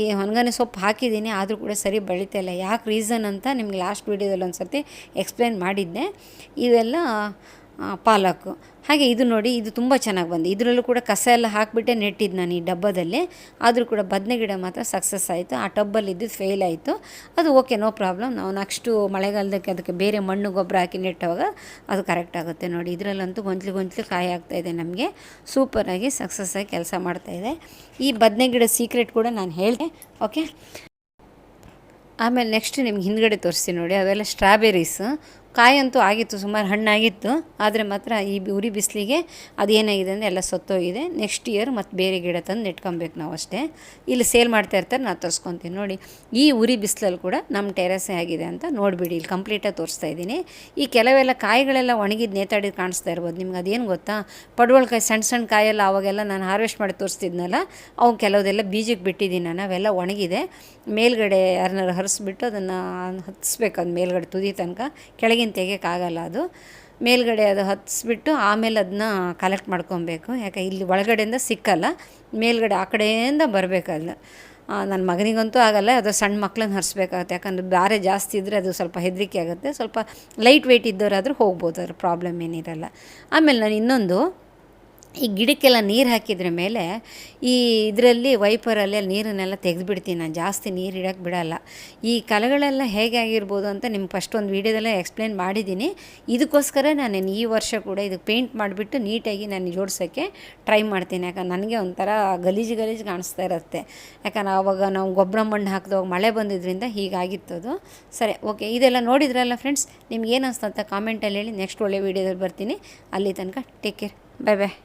ಈ ಹೊನಗನೆ ಸೊಪ್ಪು ಹಾಕಿದ್ದೀನಿ, ಆದರೂ ಕೂಡ ಸರಿ ಬೆಳೀತಾ ಇಲ್ಲ. ಯಾಕೆ ರೀಸನ್ ಅಂತ ನಿಮ್ಗೆ ಲಾಸ್ಟ್ ವೀಡಿಯೋದಲ್ಲಿ ಒಂದು ಸರ್ತಿ ಎಕ್ಸ್ಪ್ಲೇನ್ ಮಾಡಿದ್ದೆ. ಇವೆಲ್ಲ ಪಾಲಕು. ಹಾಗೆ ಇದು ನೋಡಿ, ಇದು ತುಂಬ ಚೆನ್ನಾಗಿ ಬಂದಿದೆ. ಇದರಲ್ಲೂ ಕೂಡ ಕಸ ಎಲ್ಲ ಹಾಕಿಬಿಟ್ಟೆ ನೆಟ್ಟಿದ್ದು ನಾನು ಈ ಡಬ್ಬದಲ್ಲಿ. ಆದರೂ ಕೂಡ ಬದನೆ ಗಿಡ ಮಾತ್ರ ಸಕ್ಸಸ್ ಆಯಿತು. ಆ ಟಬ್ಬಲ್ಲಿ ಇದ್ದಿದ್ದು ಫೇಲ್ ಆಯಿತು. ಅದು ಓಕೆ ನೋ ಪ್ರಾಬ್ಲಮ್ ನಾವು ನೆಕ್ಸ್ಟು ಮಳೆಗಾಲದಕ್ಕೆ ಅದಕ್ಕೆ ಬೇರೆ ಮಣ್ಣು ಗೊಬ್ಬರ ಹಾಕಿ ನೆಟ್ಟವಾಗ ಅದು ಕರೆಕ್ಟ್ ಆಗುತ್ತೆ ನೋಡಿ. ಇದರಲ್ಲಂತೂ ಗೊಂಚಲು ಗೊಂಚಲು ಕಾಯಿ ಆಗ್ತಾಯಿದೆ ನಮಗೆ. ಸೂಪರಾಗಿ ಸಕ್ಸಸ್ ಆಗಿ ಕೆಲಸ ಮಾಡ್ತಾಯಿದೆ ಈ ಬದನೆ ಗಿಡ ಸೀಕ್ರೆಟ್ ಕೂಡ ನಾನು ಹೇಳಿದೆ ಓಕೆ ಆಮೇಲೆ ನೆಕ್ಸ್ಟ್ ನಿಮ್ಗೆ ಹಿಂದ್ಗಡೆ ತೋರಿಸ್ತೀನಿ ನೋಡಿ. ಅವೆಲ್ಲ ಸ್ಟ್ರಾಬೆರೀಸ್ ಕಾಯಂತೂ ಆಗಿತ್ತು, ಸುಮಾರು ಹಣ್ಣಾಗಿತ್ತು. ಆದರೆ ಮಾತ್ರ ಈ ಉರಿ ಬಿಸಿಲಿಗೆ ಅದೇನಾಗಿದೆ ಅಂದರೆ ಎಲ್ಲ ಸತ್ತೋಗಿದೆ. ನೆಕ್ಸ್ಟ್ ಇಯರ್ ಮತ್ತು ಬೇರೆ ಗಿಡ ತಂದು ನೆಟ್ಕೊಬೇಕು ನಾವು ಅಷ್ಟೇ. ಇಲ್ಲಿ ಸೇಲ್ ಮಾಡ್ತಾ ಇರ್ತಾರೆ, ನಾನು ತೋರಿಸ್ಕೊತೀನಿ. ನೋಡಿ, ಈ ಉರಿ ಬಿಸಿಲಲ್ಲಿ ಕೂಡ ನಮ್ಮ ಟೆರೆಸೆ ಆಗಿದೆ ಅಂತ ನೋಡಿಬಿಡಿ. ಇಲ್ಲಿ ಕಂಪ್ಲೀಟಾಗಿ ತೋರಿಸ್ತಾ ಇದ್ದೀನಿ. ಈ ಕೆಲವೆಲ್ಲ ಕಾಯಿಗಳೆಲ್ಲ ಒಣಗಿದ್ದು ನೇತಾಡಿದ್ದು ಕಾಣಿಸ್ತಾ ಇರ್ಬೋದು. ನಿಮ್ಗೆ ಅದೇನು ಗೊತ್ತಾ? ಪಡುವಳಕಾಯಿ ಸಣ್ಣ ಸಣ್ಣ ಕಾಯೆಲ್ಲ ಅವಾಗೆಲ್ಲ ನಾನು ಹಾರ್ವೆಸ್ಟ್ ಮಾಡಿ ತೋರಿಸ್ತಿದ್ನಲ್ಲ, ಅವು ಕೆಲವುದೆಲ್ಲ ಬೀಜಕ್ಕೆ ಬಿಟ್ಟಿದ್ದೀನಿ ನಾನು. ಅವೆಲ್ಲ ಒಣಗಿದೆ. ಮೇಲ್ಗಡೆ ಯಾರನ್ನಾರು ಹರಿಸ್ಬಿಟ್ಟು ಅದನ್ನು ಹತ್ತಿಸ್ಬೇಕು ಅದು ಮೇಲ್ಗಡೆ ತುದಿ ತನಕ. ಕೆಳಗಿನ ತೆಗಿಯೋಕ್ಕಾಗಲ್ಲ ಅದು. ಮೇಲ್ಗಡೆ ಅದು ಹತ್ತಿಸ್ಬಿಟ್ಟು ಆಮೇಲೆ ಅದನ್ನ ಕಲೆಕ್ಟ್ ಮಾಡ್ಕೊಬೇಕು. ಯಾಕೆ ಇಲ್ಲಿ ಒಳಗಡೆಯಿಂದ ಸಿಕ್ಕಲ್ಲ, ಮೇಲ್ಗಡೆ ಆ ಕಡೆಯಿಂದ ಬರಬೇಕಲ್ಲ ನನ್ನ ಮಗನಿಗಂತೂ ಆಗಲ್ಲ ಅದು ಸಣ್ಣ ಮಕ್ಳನ್ನ ಹರಿಸ್ಬೇಕಾಗುತ್ತೆ. ಯಾಕಂದ್ರೆ ಬೇರೆ ಜಾಸ್ತಿ ಇದ್ದರೆ ಅದು ಸ್ವಲ್ಪ ಹೆದರಿಕೆ ಆಗುತ್ತೆ. ಸ್ವಲ್ಪ ಲೈಟ್ ವೆಯ್ಟ್ ಇದ್ದವರಾದರೂ ಹೋಗ್ಬೋದು, ಅದ್ರ ಪ್ರಾಬ್ಲಮ್ ಏನಿರಲ್ಲ. ಆಮೇಲೆ ನಾನು ಇನ್ನೊಂದು ಈ ಗಿಡಕ್ಕೆಲ್ಲ ನೀರು ಹಾಕಿದ್ರ ಮೇಲೆ ಈ ಇದರಲ್ಲಿ ವೈಪರಲ್ಲಿ ನೀರನ್ನೆಲ್ಲ ತೆಗೆದುಬಿಡ್ತೀನಿ. ನಾನು ಜಾಸ್ತಿ ನೀರು ಇಡೋಕ್ಕೆ ಬಿಡೋಲ್ಲ. ಈ ಕಲೆಗಳೆಲ್ಲ ಹೇಗೆ ಆಗಿರ್ಬೋದು ಅಂತ ನಿಮ್ಗೆ ಫಸ್ಟ್ ಒಂದು ವೀಡಿಯೋದಲ್ಲೇ ಎಕ್ಸ್ಪ್ಲೇನ್ ಮಾಡಿದ್ದೀನಿ ಇದಕ್ಕೋಸ್ಕರ ನಾನು ಈ ವರ್ಷ ಕೂಡ ಇದಕ್ಕೆ ಪೇಂಟ್ ಮಾಡಿಬಿಟ್ಟು ನೀಟಾಗಿ ನಾನು ಜೋಡ್ಸೋಕ್ಕೆ ಟ್ರೈ ಮಾಡ್ತೀನಿ. ಯಾಕಂದ್ರೆ ನನಗೆ ಒಂಥರ ಗಲೀಜು ಗಲೀಜು ಕಾಣಿಸ್ತಾ ಇರುತ್ತೆ. ಯಾಕಂದ್ರೆ ಆವಾಗ ನಾವು ಗೊಬ್ಬರ ಮಣ್ಣು ಹಾಕಿದಾಗ ಮಳೆ ಬಂದಿದ್ದರಿಂದ ಹೀಗಾಗಿತ್ತದು ಸರಿ ಓಕೆ ಇದೆಲ್ಲ ನೋಡಿದ್ರಲ್ಲ ಫ್ರೆಂಡ್ಸ್ ನಿಮ್ಗೆ ಏನು ಅನಿಸ್ತು ಅಂತ ಕಾಮೆಂಟಲ್ಲಿ ಹೇಳಿ ನೆಕ್ಸ್ಟ್ ಒಳ್ಳೆ ವೀಡಿಯೋದಲ್ಲಿ ಬರ್ತೀನಿ. ಅಲ್ಲಿ ತನಕ ಟೇಕ್ ಕೇರ್ ಬಾಯ್ ಬಾಯ್